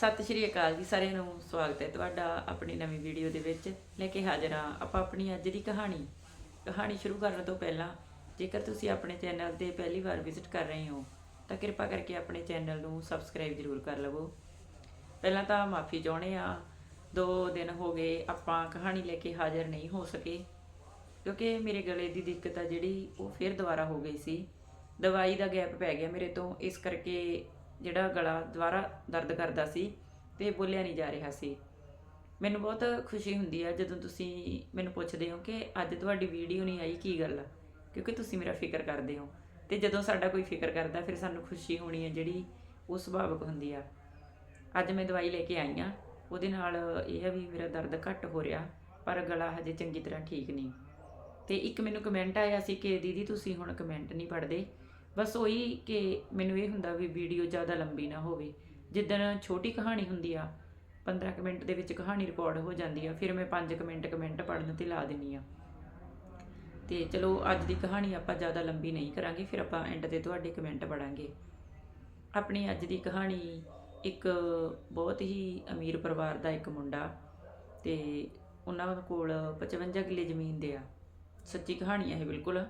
ਸਤਿ ਸ਼੍ਰੀ ਅਕਾਲ ਜੀ ਸਾਰਿਆਂ ਨੂੰ, ਸਵਾਗਤ ਹੈ ਤੁਹਾਡਾ ਆਪਣੀ ਨਵੀਂ ਵੀਡੀਓ ਦੇ ਵਿੱਚ। ਲੈ ਕੇ ਹਾਜ਼ਰ ਹਾਂ ਆਪਾਂ ਆਪਣੀ ਅੱਜ ਦੀ ਕਹਾਣੀ। ਕਹਾਣੀ ਸ਼ੁਰੂ ਕਰਨ ਤੋਂ ਪਹਿਲਾਂ, ਜੇਕਰ ਤੁਸੀਂ ਆਪਣੇ ਚੈਨਲ ਤੇ ਪਹਿਲੀ ਵਾਰ ਵਿਜ਼ਿਟ ਕਰ ਰਹੇ ਹੋ, ਤਾਂ ਕਿਰਪਾ ਕਰਕੇ ਆਪਣੇ ਚੈਨਲ ਨੂੰ ਸਬਸਕ੍ਰਾਈਬ ਜ਼ਰੂਰ ਕਰ ਲਵੋ। ਪਹਿਲਾਂ ਤਾਂ ਮਾਫੀ ਚਾਹੁੰਦੇ ਆ ਦੋ ਦਿਨ ਹੋ ਗਏ ਆਪਾਂ ਕਹਾਣੀ ਲੈ ਕੇ ਹਾਜ਼ਰ ਨਹੀਂ ਹੋ ਸਕੇ, ਕਿਉਂਕਿ ਮੇਰੇ ਗਲੇ ਦੀ ਦਿੱਕਤ ਆ ਜਿਹੜੀ, ਉਹ ਫਿਰ ਦੁਬਾਰਾ ਹੋ ਗਈ ਸੀ। ਦਵਾਈ ਦਾ ਗੈਪ ਪੈ ਗਿਆ ਮੇਰੇ ਤੋਂ, ਇਸ ਕਰਕੇ ਜਿਹੜਾ ਗਲਾ ਦੁਬਾਰਾ ਦਰਦ ਕਰਦਾ ਸੀ ਤੇ ਬੋਲਿਆ ਨਹੀਂ ਜਾ ਰਿਹਾ ਸੀ। ਮੈਨੂੰ ਬਹੁਤ ਖੁਸ਼ੀ ਹੁੰਦੀ ਆ ਜਦੋਂ ਤੁਸੀਂ ਮੈਨੂੰ ਪੁੱਛਦੇ ਹੋ ਕਿ ਅੱਜ ਤੁਹਾਡੀ ਵੀਡੀਓ ਨਹੀਂ ਆਈ, ਕੀ ਗੱਲ ਕਿਉਂਕਿ ਤੁਸੀਂ ਮੇਰਾ ਫਿਕਰ ਕਰਦੇ ਹੋ। ਤੇ ਜਦੋਂ ਸਾਡਾ ਕੋਈ ਫਿਕਰ ਕਰਦਾ, ਫਿਰ ਸਾਨੂੰ ਖੁਸ਼ੀ ਹੋਣੀ ਹੈ ਜਿਹੜੀ ਉਹ ਸੁਭਾਵਿਕ ਹੁੰਦੀ ਆ। ਅੱਜ ਮੈਂ ਦਵਾਈ ਲੈ ਕੇ ਆਈ ਆ, ਉਹਦੇ ਨਾਲ ਇਹ ਆ ਵੀ ਮੇਰਾ ਦਰਦ ਘੱਟ ਹੋ ਰਿਹਾ, ਪਰ ਗਲਾ ਹਜੇ ਚੰਗੀ ਤਰ੍ਹਾਂ ਠੀਕ ਨਹੀਂ। ਤੇ ਇੱਕ ਮੈਨੂੰ ਕਮੈਂਟ ਆਇਆ ਸੀ ਕਿ ਦੀਦੀ, ਤੁਸੀਂ ਹੁਣ ਕਮੈਂਟ ਨਹੀਂ ਪੜ੍ਹਦੇ। ਬਸ ਉਹੀ ਕਿ ਮੈਨੂੰ ਇਹ ਹੁੰਦਾ ਵੀ ਵੀਡੀਓ ਜ਼ਿਆਦਾ ਲੰਬੀ ਨਾ ਹੋਵੇ। ਜਿੱਦਣ ਛੋਟੀ ਕਹਾਣੀ ਹੁੰਦੀ ਆ 15 ਕੁ ਮਿੰਟ ਦੇ ਵਿੱਚ ਕਹਾਣੀ ਰਿਕਾਰਡ ਹੋ ਜਾਂਦੀ ਆ, ਫਿਰ ਮੈਂ 5 ਕੁ ਮਿੰਟ ਕਮੈਂਟ ਪੜ੍ਹਨ ਤੇ ਲਾ ਦਿੰਨੀ ਆ। ਤੇ ਚਲੋ ਅੱਜ ਦੀ ਕਹਾਣੀ ਆਪਾਂ ਜ਼ਿਆਦਾ ਲੰਬੀ ਨਹੀਂ ਕਰਾਂਗੇ, ਫਿਰ ਆਪਾਂ ਐਂਡ ਤੇ ਤੁਹਾਡੇ ਕਮੈਂਟ ਪੜਾਂਗੇ ਆਪਣੀ ਅੱਜ ਦੀ ਕਹਾਣੀ ਇੱਕ ਬਹੁਤ ਹੀ ਅਮੀਰ ਪਰਿਵਾਰ ਦਾ ਇੱਕ ਮੁੰਡਾ ਤੇ ਉਹਨਾਂ ਕੋਲ 55 ਕਿੱਲੇ ਜ਼ਮੀਨ ਦੇ ਆ। ਸੱਚੀ ਕਹਾਣੀ ਹੈ ਇਹ ਬਿਲਕੁਲ।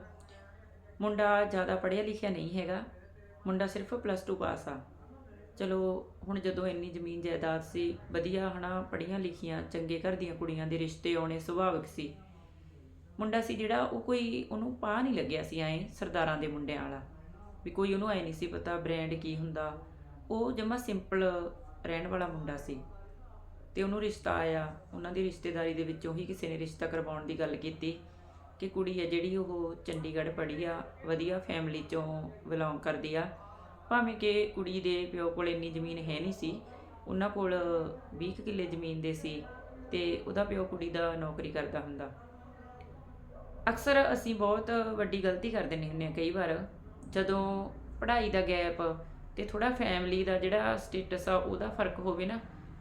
ਮੁੰਡਾ ਜ਼ਿਆਦਾ ਪੜ੍ਹਿਆ ਲਿਖਿਆ ਨਹੀਂ ਹੈਗਾ। ਮੁੰਡਾ ਸਿਰਫ ਪਲੱਸ 2 ਪਾਸ ਆ। ਚਲੋ, ਹੁਣ ਜਦੋਂ ਇੰਨੀ ਜ਼ਮੀਨ ਜਾਇਦਾਦ ਸੀ, ਵਧੀਆ ਹਨਾ, ਪੜ੍ਹੀਆਂ ਲਿਖੀਆਂ, ਚੰਗੇ ਘਰ ਦੀਆਂ ਕੁੜੀਆਂ ਦੇ ਰਿਸ਼ਤੇ ਆਉਣੇ ਸੁਭਾਵਿਕ ਸੀ। ਮੁੰਡਾ ਸੀ ਜਿਹੜਾ ਉਹ ਕੋਈ ਉਹਨੂੰ ਪਾ ਨਹੀਂ ਲੱਗਿਆ ਸੀ ਐ ਸਰਦਾਰਾਂ ਦੇ ਮੁੰਡਿਆਂ ਵਾਲਾ। ਵੀ ਕੋਈ ਉਹਨੂੰ ਐ ਨਹੀਂ ਸੀ ਪਤਾ ਬ੍ਰਾਂਡ ਕੀ ਹੁੰਦਾ। ਉਹ ਜਮਾ ਸਿੰਪਲ ਰਹਿਣ ਵਾਲਾ ਮੁੰਡਾ ਸੀ। ਤੇ ਉਹਨੂੰ ਰਿਸ਼ਤਾ ਆਇਆ। ਉਹਨਾਂ ਦੀ ਰਿਸ਼ਤੇਦਾਰੀ ਦੇ ਵਿੱਚੋਂ ਹੀ ਕਿਸੇ ਨੇ ਰਿਸ਼ਤਾ ਕਰਵਾਉਣ ਦੀ ਗੱਲ ਕੀਤੀ। ਕਿ ਕੁੜੀ ਆ ਜਿਹੜੀ ਉਹ ਚੰਡੀਗੜ੍ਹ ਪੜ੍ਹੀ ਆ, ਵਧੀਆ ਫੈਮਿਲੀ ਚੋਂ ਬਿਲੋਂਗ ਕਰਦੀ ਆ। ਭਾਵੇਂ ਕਿ ਕੁੜੀ ਦੇ ਪਿਓ ਕੋਲ ਇੰਨੀ ਜ਼ਮੀਨ ਹੈ ਨਹੀਂ ਸੀ, ਉਹਨਾਂ ਕੋਲ 20 ਕੁ ਕਿੱਲੇ ਜ਼ਮੀਨ ਦੇ ਸੀ ਤੇ ਉਹਦਾ ਪਿਓ ਕੁੜੀ ਦਾ ਨੌਕਰੀ ਕਰਦਾ ਹੁੰਦਾ। ਅਕਸਰ ਅਸੀਂ ਬਹੁਤ ਵੱਡੀ ਗਲਤੀ ਕਰ ਦਿੰਦੇ ਹੁੰਦੇ ਹਾਂ ਕਈ ਵਾਰ, ਜਦੋਂ ਪੜ੍ਹਾਈ ਦਾ ਗੈਪ ਤੇ ਥੋੜਾ ਫੈਮਿਲੀ ਦਾ ਜਿਹੜਾ ਸਟੇਟਸ ਆ ਉਹਦਾ ਫ਼ਰਕ ਹੋਵੇ ਨਾ,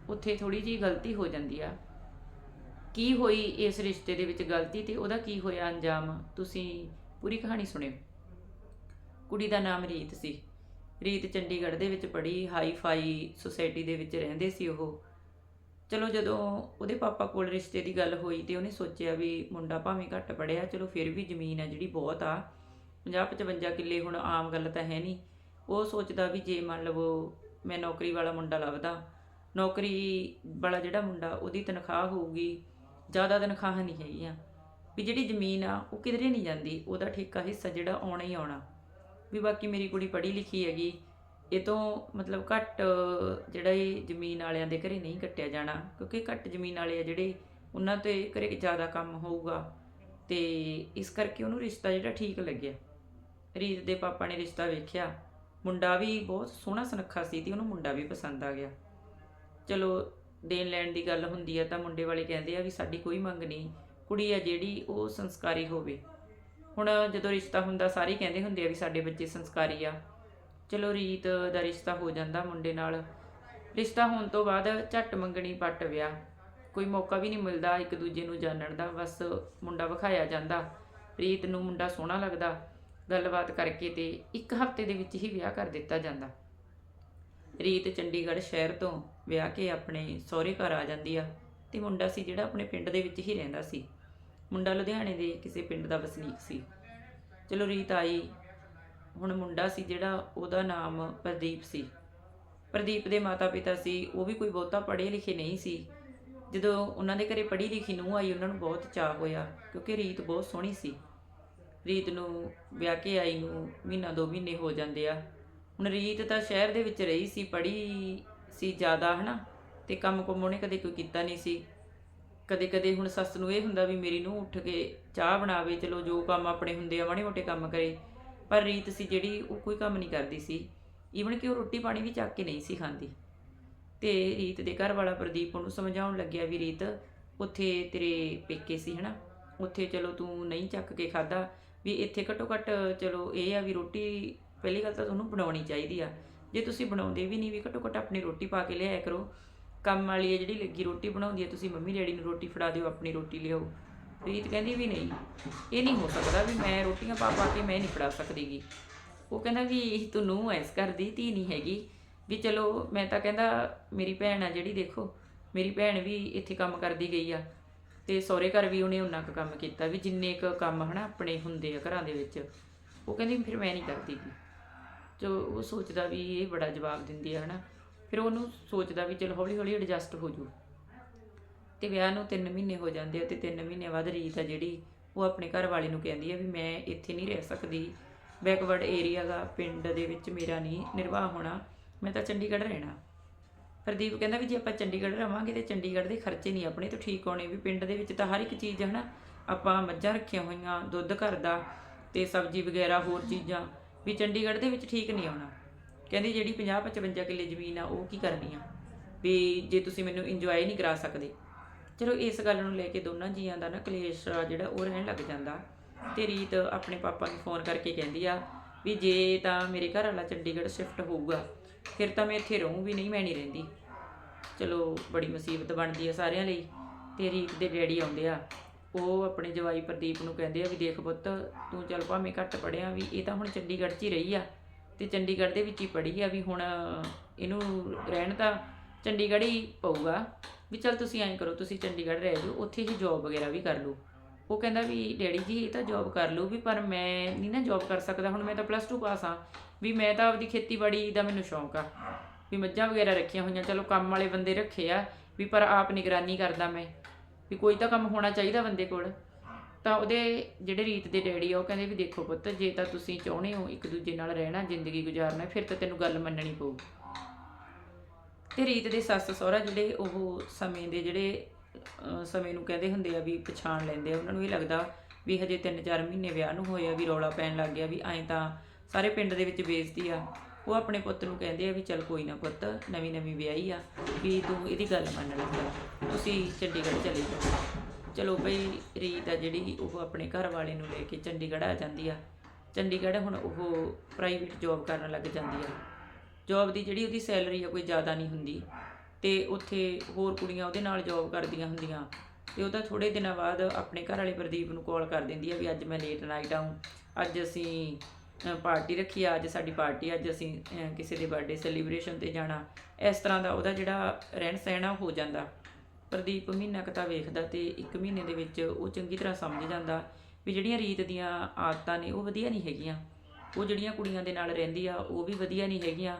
ਉੱਥੇ ਥੋੜੀ ਜੀ ਗਲਤੀ ਹੋ ਜਾਂਦੀ ਆ। ਕੀ ਹੋਈ ਇਸ ਰਿਸ਼ਤੇ ਦੇ ਵਿੱਚ ਗਲਤੀ ਤੇ ਉਹਦਾ ਕੀ ਹੋਇਆ ਅੰਜਾਮ? ਤੁਸੀਂ ਪੂਰੀ ਕਹਾਣੀ ਸੁਣਿਓ। ਕੁੜੀ ਦਾ ਨਾਮ ਰੀਤ ਸੀ। ਰੀਤ ਚੰਡੀਗੜ੍ਹ ਦੇ ਵਿੱਚ ਪੜ੍ਹੀ ਹਾਈ ਫਾਈ ਸੁਸਾਇਟੀ ਦੇ ਵਿੱਚ ਰਹਿੰਦੇ ਸੀ ਉਹ। ਚਲੋ ਜਦੋਂ ਉਹਦੇ ਪਾਪਾ ਕੋਲ ਰਿਸ਼ਤੇ ਦੀ ਗੱਲ ਹੋਈ ਤੇ ਉਹਨੇ ਸੋਚਿਆ ਵੀ ਮੁੰਡਾ ਭਾਵੇਂ ਘੱਟ ਪੜਿਆ ਚਲੋ ਫਿਰ ਵੀ ਜ਼ਮੀਨ ਆ ਜਿਹੜੀ ਬਹੁਤ ਆ। 50 55 ਕਿੱਲੇ ਹੁਣ ਆਮ ਗੱਲ ਤਾਂ ਹੈ ਨਹੀਂ। ਉਹ ਸੋਚਦਾ ਵੀ ਜੇ ਮੰਨ ਲਵੋ ਮੈਂ ਨੌਕਰੀ ਵਾਲਾ ਮੁੰਡਾ ਲੱਭਦਾ, ਨੌਕਰੀ ਵਾਲਾ ਜਿਹੜਾ ਮੁੰਡਾ ਉਹਦੀ ਤਨਖਾਹ ਹੋਊਗੀ ਜ਼ਿਆਦਾ ਤਨਖਾਹਾਂ ਨਹੀਂ ਹੈਗੀਆਂ ਵੀ ਜਿਹੜੀ ਜ਼ਮੀਨ ਆ, ਉਹ ਕਿਧਰੇ ਨਹੀਂ ਜਾਂਦੀ। ਉਹਦਾ ਠੇਕਾ, ਹਿੱਸਾ ਜਿਹੜਾ, ਆਉਣਾ ਹੀ ਆਉਣਾ। ਵੀ ਬਾਕੀ ਮੇਰੀ ਕੁੜੀ ਪੜ੍ਹੀ ਲਿਖੀ ਹੈਗੀ। ਇਹ ਤੋਂ ਮਤਲਬ ਘੱਟ ਜਿਹੜਾ ਇਹ ਜ਼ਮੀਨ ਵਾਲਿਆਂ ਦੇ ਘਰੇ ਨਹੀਂ ਕੱਟਿਆ ਜਾਣਾ। ਕਿਉਂਕਿ ਘੱਟ ਜ਼ਮੀਨ ਵਾਲੇ ਆ ਜਿਹੜੇ, ਉਹਨਾਂ ਤੇ ਘਰੇ ਜ਼ਿਆਦਾ ਕੰਮ ਹੋਊਗਾ। ਤੇ ਇਸ ਕਰਕੇ ਉਹਨੂੰ ਰਿਸ਼ਤਾ ਜਿਹੜਾ ਠੀਕ ਲੱਗਿਆ। ਰੀਤ ਦੇ ਪਾਪਾ ਨੇ ਰਿਸ਼ਤਾ ਵੇਖਿਆ। ਮੁੰਡਾ ਵੀ ਬਹੁਤ ਸੋਹਣਾ ਸੁਨੱਖਾ ਸੀ ਤੇ ਉਹਨੂੰ ਮੁੰਡਾ ਵੀ ਪਸੰਦ ਆ ਗਿਆ। ਚਲੋ ਦੇਣ ਲੈਣ ਦੀ ਗੱਲ ਹੁੰਦੀ ਆ ਤਾਂ ਮੁੰਡੇ ਵਾਲੇ ਕਹਿੰਦੇ ਆ ਵੀ ਸਾਡੀ ਕੋਈ ਮੰਗ ਨਹੀਂ, ਕੁੜੀ ਆ ਜਿਹੜੀ ਉਹ ਸੰਸਕਾਰੀ ਹੋਵੇ। ਹੁਣ ਜਦੋਂ ਰਿਸ਼ਤਾ ਹੁੰਦਾ ਸਾਰੇ ਕਹਿੰਦੇ ਹੁੰਦੇ ਆ ਵੀ ਸਾਡੇ ਬੱਚੇ ਸੰਸਕਾਰੀ ਆ। ਚਲੋ ਰੀਤ ਦਾ ਰਿਸ਼ਤਾ ਹੋ ਜਾਂਦਾ ਮੁੰਡੇ ਨਾਲ। ਰਿਸ਼ਤਾ ਹੋਣ ਤੋਂ ਬਾਅਦ ਝੱਟ ਮੰਗਣੀ ਪੱਟ ਵਿਆਹ ਕੋਈ ਮੌਕਾ ਵੀ ਨਹੀਂ ਮਿਲਦਾ ਇੱਕ ਦੂਜੇ ਨੂੰ ਜਾਣਨ ਦਾ, ਬਸ ਮੁੰਡਾ ਵਿਖਾਇਆ ਜਾਂਦਾ। ਰੀਤ ਨੂੰ ਮੁੰਡਾ ਸੋਹਣਾ ਲੱਗਦਾ, ਗੱਲਬਾਤ ਕਰਕੇ ਤੇ ਇੱਕ ਹਫ਼ਤੇ ਦੇ ਵਿੱਚ ਹੀ ਵਿਆਹ ਕਰ ਦਿੱਤਾ ਜਾਂਦਾ। ਰੀਤ ਚੰਡੀਗੜ੍ਹ ਸ਼ਹਿਰ ਤੋਂ ਵਿਆਹ ਕੇ ਆਪਣੇ ਸਹੁਰੇ ਘਰ ਆ ਜਾਂਦੀ ਆ ਤੇ ਮੁੰਡਾ ਸੀ ਜਿਹੜਾ ਆਪਣੇ ਪਿੰਡ ਦੇ ਵਿੱਚ ਹੀ ਰਹਿੰਦਾ ਸੀ। ਮੁੰਡਾ ਲੁਧਿਆਣੇ ਦੇ ਕਿਸੇ ਪਿੰਡ ਦਾ ਵਸਨੀਕ ਸੀ। ਚਲੋ ਰੀਤ ਆਈ। ਹੁਣ ਮੁੰਡਾ ਸੀ ਜਿਹੜਾ ਉਹਦਾ ਨਾਮ ਪ੍ਰਦੀਪ ਸੀ। ਪ੍ਰਦੀਪ ਦੇ ਮਾਤਾ-ਪਿਤਾ ਸੀ। ਉਹ ਵੀ ਕੋਈ ਬਹੁਤਾ ਪੜ੍ਹੇ ਲਿਖੇ ਨਹੀਂ ਸੀ। ਜਦੋਂ ਉਹਨਾਂ ਦੇ ਘਰੇ ਪੜ੍ਹੀ ਲਿਖੀ ਨੂੰ ਆਈ, ਉਹਨਾਂ ਨੂੰ ਬਹੁਤ ਚਾਹ ਹੋਇਆ ਕਿਉਂਕਿ ਰੀਤ ਬਹੁਤ ਸੋਹਣੀ ਸੀ। ਰੀਤ ਨੂੰ ਵਿਆਹ ਕੇ ਆਈ ਨੂੰ ਮਹੀਨਾ ਦੋ ਮਹੀਨੇ ਹੋ ਜਾਂਦੇ ਆ। ਹੁਣ ਰੀਤ ਤਾਂ ਸ਼ਹਿਰ ਦੇ ਵਿੱਚ ਰਹੀ ਸੀ, ਪੜ੍ਹੀ ਸੀ ਜ਼ਿਆਦਾ, ਹਨਾ? ਤੇ ਕੰਮ ਕੁੰਮ ਉਹਨੇ ਕਦੇ ਕੋਈ ਕੀਤਾ ਨਹੀਂ ਸੀ। ਕਦੇ ਕਦੇ ਹੁਣ ਸੱਸ ਨੂੰ ਇਹ ਹੁੰਦਾ ਵੀ ਮੇਰੀ ਨੂੰ ਉੱਠ ਕੇ ਚਾਹ ਬਣਾਵੇ, ਚਲੋ ਜੋ ਕੰਮ ਆਪਣੇ ਹੁੰਦੇ ਆ, ਮਾੜੇ ਮੋਟੇ ਕੰਮ ਕਰੇ। ਪਰ ਰੀਤ ਸੀ ਜਿਹੜੀ ਉਹ ਕੋਈ ਕੰਮ ਨਹੀਂ ਕਰਦੀ ਸੀ। ਈਵਨ ਕਿ ਉਹ ਰੋਟੀ ਪਾਣੀ ਵੀ ਚੱਕ ਕੇ ਨਹੀਂ ਸੀ ਖਾਂਦੀ। ਤੇ ਰੀਤ ਦੇ ਘਰ ਵਾਲਾ ਪ੍ਰਦੀਪ ਉਹਨੂੰ ਸਮਝਾਉਣ ਲੱਗਿਆ ਵੀ ਰੀਤ, ਉੱਥੇ ਤੇਰੇ ਪੇਕੇ ਸੀ, ਹਨਾ? ਉੱਥੇ ਚਲੋ ਤੂੰ ਨਹੀਂ ਚੱਕ ਕੇ ਖਾਦਾ ਵੀ ਇੱਥੇ ਘੱਟੋ ਘੱਟ ਚਲੋ ਇਹ ਆ ਵੀ ਰੋਟੀ, ਪਹਿਲੀ ਗੱਲ ਤਾਂ ਤੁਹਾਨੂੰ ਬਣਾਉਣੀ ਚਾਹੀਦੀ ਆ। ਜੇ ਤੁਸੀਂ ਬਣਾਉਂਦੇ ਵੀ ਨਹੀਂ ਵੀ ਘੱਟੋ ਘੱਟ ਆਪਣੀ ਰੋਟੀ ਪਾ ਕੇ ਲਿਆਇਆ ਕਰੋ। ਕੰਮ ਵਾਲੀ ਹੈ ਜਿਹੜੀ ਲੱਗੀ ਰੋਟੀ ਬਣਾਉਂਦੀ ਹੈ, ਤੁਸੀਂ ਮੰਮੀ ਡੈਡੀ ਨੂੰ ਰੋਟੀ ਫੜਾ ਦਿਓ, ਆਪਣੀ ਰੋਟੀ ਲਿਆਓ। ਰੀਤ ਕਹਿੰਦੀ ਵੀ ਨਹੀਂ, ਇਹ ਨਹੀਂ ਹੋ ਸਕਦਾ ਵੀ ਮੈਂ ਰੋਟੀਆਂ ਪਾ ਪਾ ਕੇ ਮੈਂ ਨਹੀਂ ਫੜਾ ਸਕਦੀਗੀ। ਉਹ ਕਹਿੰਦਾ ਵੀ ਇਹ ਤੂੰ ਨੂੰ ਐਸ ਕਰਦੀ ਧੀ ਨਹੀਂ ਹੈਗੀ। ਵੀ ਚਲੋ, ਮੈਂ ਤਾਂ ਕਹਿੰਦਾ ਮੇਰੀ ਭੈਣ ਆ ਜਿਹੜੀ ਦੇਖੋ, ਮੇਰੀ ਭੈਣ ਵੀ ਇੱਥੇ ਕੰਮ ਕਰਦੀ ਗਈ ਆ। ਤੇ ਸਹੁਰੇ ਘਰ ਵੀ ਉਹਨੇ ਉਨਾ ਕੁ ਕੰਮ ਕੀਤਾ ਵੀ ਜਿੰਨੇ ਕੁ ਕੰਮ ਹਨਾ ਆਪਣੇ ਹੁੰਦੇ ਆ ਘਰਾਂ ਦੇ ਵਿੱਚ। ਉਹ ਕਹਿੰਦੀ ਫਿਰ ਮੈਂ ਨਹੀਂ ਕਰਦੀ ਜੋ ਉਹ ਸੋਚਦਾ ਵੀ ਇਹ ਬੜਾ ਜਵਾਬ ਦਿੰਦੀ ਆ, ਹਨਾ। ਫਿਰ ਉਹਨੂੰ ਸੋਚਦਾ ਵੀ ਚਲ ਹੌਲੀ ਹੌਲੀ ਐਡਜਸਟ ਹੋ ਜੂ। ਤੇ ਵਿਆਹ ਨੂੰ 3 ਮਹੀਨੇ ਹੋ ਜਾਂਦੇ ਆ ਤੇ 3 ਮਹੀਨੇ ਬਾਅਦ ਰੀਤ ਆ ਜਿਹੜੀ, ਉਹ ਆਪਣੇ ਘਰ ਵਾਲੇ ਨੂੰ ਕਹਿੰਦੀ ਆ ਵੀ ਮੈਂ ਇੱਥੇ ਨਹੀਂ ਰਹਿ ਸਕਦੀ। ਬੈਕਵਰਡ ਏਰੀਆ ਦਾ ਪਿੰਡ ਦੇ ਵਿੱਚ ਮੇਰਾ ਨਹੀਂ ਨਿਰਵਾਹ ਹੋਣਾ, ਮੈਂ ਤਾਂ ਚੰਡੀਗੜ੍ਹ ਰਹਿਣਾ। ਪ੍ਰਦੀਪ ਕਹਿੰਦਾ ਵੀ ਜੇ ਆਪਾਂ ਚੰਡੀਗੜ੍ਹ ਰਵਾਂਗੇ ਤੇ ਚੰਡੀਗੜ੍ਹ ਦੇ ਖਰਚੇ ਨਹੀਂ ਆਪਣੇ ਤੋਂ ਠੀਕ ਹੋਣੇ ਵੀ ਪਿੰਡ ਦੇ ਵਿੱਚ ਤਾਂ ਹਰ ਇੱਕ ਚੀਜ਼ ਹੈ ਨਾ ਆਪਾਂ ਮੱਝਾਂ ਰੱਖੀਆਂ ਹੋਈਆਂ, ਦੁੱਧ ਘਰ ਦਾ ਤੇ ਸਬਜ਼ੀ ਵਗੈਰਾ ਹੋਰ ਚੀਜ਼ਾਂ। ਵੀ ਚੰਡੀਗੜ੍ਹ ਦੇ ਵਿੱਚ ਠੀਕ ਨਹੀਂ ਆਉਣਾ। ਕਹਿੰਦੀ ਜਿਹੜੀ 50 55 ਕਿੱਲੇ ਜ਼ਮੀਨ ਆ, ਉਹ ਕੀ ਕਰਨੀ ਆ? ਵੀ ਜੇ ਤੁਸੀਂ ਮੈਨੂੰ ਇੰਜੋਏ ਨਹੀਂ ਕਰਾ ਸਕਦੇ। ਚਲੋ ਇਸ ਗੱਲ ਨੂੰ ਲੈ ਕੇ ਦੋਨਾਂ ਜੀਆਂ ਦਾ ਨਾ ਕਲੇਸ਼ ਜਿਹੜਾ, ਉਹ ਰਹਿਣ ਲੱਗ ਜਾਂਦਾ। ਤੇ ਰੀਤ ਆਪਣੇ ਪਾਪਾ ਨੂੰ ਫੋਨ ਕਰਕੇ ਕਹਿੰਦੀ ਆ ਵੀ ਜੇ ਤਾਂ ਮੇਰੇ ਘਰ ਵਾਲਾ ਚੰਡੀਗੜ੍ਹ ਸ਼ਿਫਟ ਹੋਊਗਾ, ਫਿਰ ਤਾਂ ਮੈਂ ਇੱਥੇ ਰਹੂੰ ਵੀ ਨਹੀਂ, ਮੈਂ ਨਹੀਂ ਰਹਿੰਦੀ। ਚਲੋ ਬੜੀ ਮੁਸੀਬਤ ਬਣਦੀ ਆ ਸਾਰਿਆਂ ਲਈ। ਤੇ ਰੀਤ ਦੇ ਡੈਡੀ ਆਉਂਦੇ ਆ। ਉਹ ਆਪਣੇ ਜਵਾਈ ਪ੍ਰਦੀਪ ਨੂੰ ਕਹਿੰਦੇ ਆ ਵੀ ਦੇਖ ਪੁੱਤ, ਤੂੰ ਚੱਲ ਭਾਵੇਂ ਘੱਟ ਪੜਿਆ ਵੀ, ਇਹ ਤਾਂ ਹੁਣ ਚੰਡੀਗੜ੍ਹ 'ਚ ਹੀ ਰਹੀ ਆ ਤੇ ਚੰਡੀਗੜ੍ਹ ਦੇ ਵਿੱਚ ਹੀ ਪੜ੍ਹੀ ਆ ਵੀ ਹੁਣ ਇਹਨੂੰ ਰਹਿਣ ਤਾਂ ਚੰਡੀਗੜ੍ਹ ਹੀ ਪਊਗਾ। ਵੀ ਚੱਲ ਤੁਸੀਂ ਐਂ ਕਰੋ, ਤੁਸੀਂ ਚੰਡੀਗੜ੍ਹ ਰਹਿ ਜਾਓ, ਉੱਥੇ ਹੀ ਜੌਬ ਵਗੈਰਾ ਵੀ ਕਰ ਲਓ। ਉਹ ਕਹਿੰਦਾ ਵੀ ਡੈਡੀ ਜੀ, ਇਹ ਤਾਂ ਜੌਬ ਕਰ ਲਓ ਵੀ, ਪਰ ਮੈਂ ਨਹੀਂ ਨਾ ਜੌਬ ਕਰ ਸਕਦਾ, ਹੁਣ ਮੈਂ ਤਾਂ ਪਲੱਸ 2 ਪਾਸ ਆ। ਵੀ ਮੈਂ ਤਾਂ ਆਪਦੀ ਖੇਤੀਬਾੜੀ ਦਾ ਮੈਨੂੰ ਸ਼ੌਂਕ ਆ। ਵੀ ਮੱਝਾਂ ਵਗੈਰਾ ਰੱਖੀਆਂ ਹੋਈਆਂ, ਚਲੋ ਕੰਮ ਵਾਲੇ ਬੰਦੇ ਰੱਖੇ ਆ, ਵੀ ਪਰ ਆਪ ਨਿਗਰਾਨੀ ਕਰਦਾ ਮੈਂ। ਵੀ ਕੋਈ ਤਾਂ ਕੰਮ ਹੋਣਾ ਚਾਹੀਦਾ ਬੰਦੇ ਕੋਲ, ਤਾਂ ਉਹਦੇ ਜਿਹੜੇ ਰੀਤ ਦੇ ਡੈਡੀ ਆ, ਉਹ ਕਹਿੰਦੇ ਵੀ ਦੇਖੋ ਪੁੱਤ, ਜੇ ਤਾਂ ਤੁਸੀਂ ਚਾਹੁੰਦੇ ਹੋ ਇੱਕ ਦੂਜੇ ਨਾਲ ਰਹਿਣਾ, ਜ਼ਿੰਦਗੀ ਗੁਜ਼ਾਰਨਾ, ਫਿਰ ਤਾਂ ਤੈਨੂੰ ਗੱਲ ਮੰਨਣੀ ਪਊ ਤੇ ਰੀਤ ਦੇ ਸੱਸ ਸਹੁਰਾ ਜਿਹੜੇ ਉਹ ਸਮੇਂ ਦੇ ਜਿਹੜੇ ਸਮੇਂ ਨੂੰ ਕਹਿੰਦੇ ਹੁੰਦੇ ਆ ਵੀ ਪਛਾਣ ਲੈਂਦੇ ਆ, ਉਹਨਾਂ ਨੂੰ ਇਹ ਲੱਗਦਾ ਵੀ ਹਜੇ 3-4 ਮਹੀਨੇ ਵਿਆਹ ਨੂੰ ਹੋਏ ਆ, ਵੀ ਰੌਲਾ ਪੈਣ ਲੱਗ ਗਿਆ, ਵੀ ਐਂ ਤਾਂ ਸਾਰੇ ਪਿੰਡ ਦੇ ਵਿੱਚ ਬੇਇੱਜ਼ਤੀ ਆ। ਉਹ ਆਪਣੇ ਪੁੱਤ ਨੂੰ ਕਹਿੰਦੇ ਆ ਵੀ ਚੱਲ ਕੋਈ ਨਾ ਪੁੱਤ, ਨਵੀਂ ਨਵੀਂ ਵਿਆਹੀ ਆ, ਵੀ ਤੂੰ ਇਹਦੀ ਗੱਲ ਮੰਨ ਲੈ। ਚੱਲ ਤੁਸੀਂ ਚੰਡੀਗੜ੍ਹ ਚਲੇ ਜਾਓ। ਚਲੋ ਭਈ ਰੀਤ ਆ ਜਿਹੜੀ, ਉਹ ਆਪਣੇ ਘਰ ਵਾਲੇ ਨੂੰ ਲੈ ਕੇ ਚੰਡੀਗੜ੍ਹ ਆ ਜਾਂਦੀ ਆ। ਚੰਡੀਗੜ੍ਹ ਹੁਣ ਉਹ ਪ੍ਰਾਈਵੇਟ ਜੌਬ ਕਰਨ ਲੱਗ ਜਾਂਦੀ ਆ। ਜੌਬ ਦੀ ਜਿਹੜੀ ਉਹਦੀ ਸੈਲਰੀ ਆ ਕੋਈ ਜ਼ਿਆਦਾ ਨਹੀਂ ਹੁੰਦੀ। ਤੇ ਉੱਥੇ ਹੋਰ ਕੁੜੀਆਂ ਉਹਦੇ ਨਾਲ ਜੌਬ ਕਰਦੀਆਂ ਹੁੰਦੀਆਂ। ਤੇ ਉਹਦਾ ਥੋੜੇ ਦਿਨਾਂ ਬਾਅਦ ਆਪਣੇ ਘਰ ਵਾਲੇ ਪ੍ਰਦੀਪ ਨੂੰ ਕਾਲ ਕਰ ਦਿੰਦੀ ਆ ਵੀ ਅੱਜ ਮੈਂ ਲੇਟ ਨਾਈਟ ਆਉਂ ਅੱਜ ਅਸੀਂ ਪਾਰਟੀ ਰੱਖੀ ਆ, ਅੱਜ ਸਾਡੀ ਪਾਰਟੀ ਅੱਜ ਅਸੀਂ ਕਿਸੇ ਦੇ ਬਰਥਡੇ ਸੈਲੀਬ੍ਰੇਸ਼ਨ ਤੇ ਜਾਣਾ। ਇਸ ਤਰ੍ਹਾਂ ਦਾ ਉਹਦਾ ਜਿਹੜਾ ਰਹਿਣ ਸਹਿਣਾ ਉਹ ਹੋ ਜਾਂਦਾ। ਪ੍ਰਦੀਪ ਮਹੀਨਾ ਕੁ ਤਾਂ ਵੇਖਦਾ ਤੇ ਇੱਕ ਮਹੀਨੇ ਦੇ ਵਿੱਚ ਉਹ ਚੰਗੀ ਤਰ੍ਹਾਂ ਸਮਝ ਜਾਂਦਾ ਵੀ ਜਿਹੜੀਆਂ ਰੀਤ ਦੀਆਂ ਆਦਤਾਂ ਨੇ, ਉਹ ਵਧੀਆ ਨਹੀਂ ਹੈਗੀਆਂ। ਉਹ ਜਿਹੜੀਆਂ ਕੁੜੀਆਂ ਦੇ ਨਾਲ ਰਹਿੰਦੀ ਆ, ਉਹ ਵੀ ਵਧੀਆ ਨਹੀਂ ਹੈਗੀਆਂ।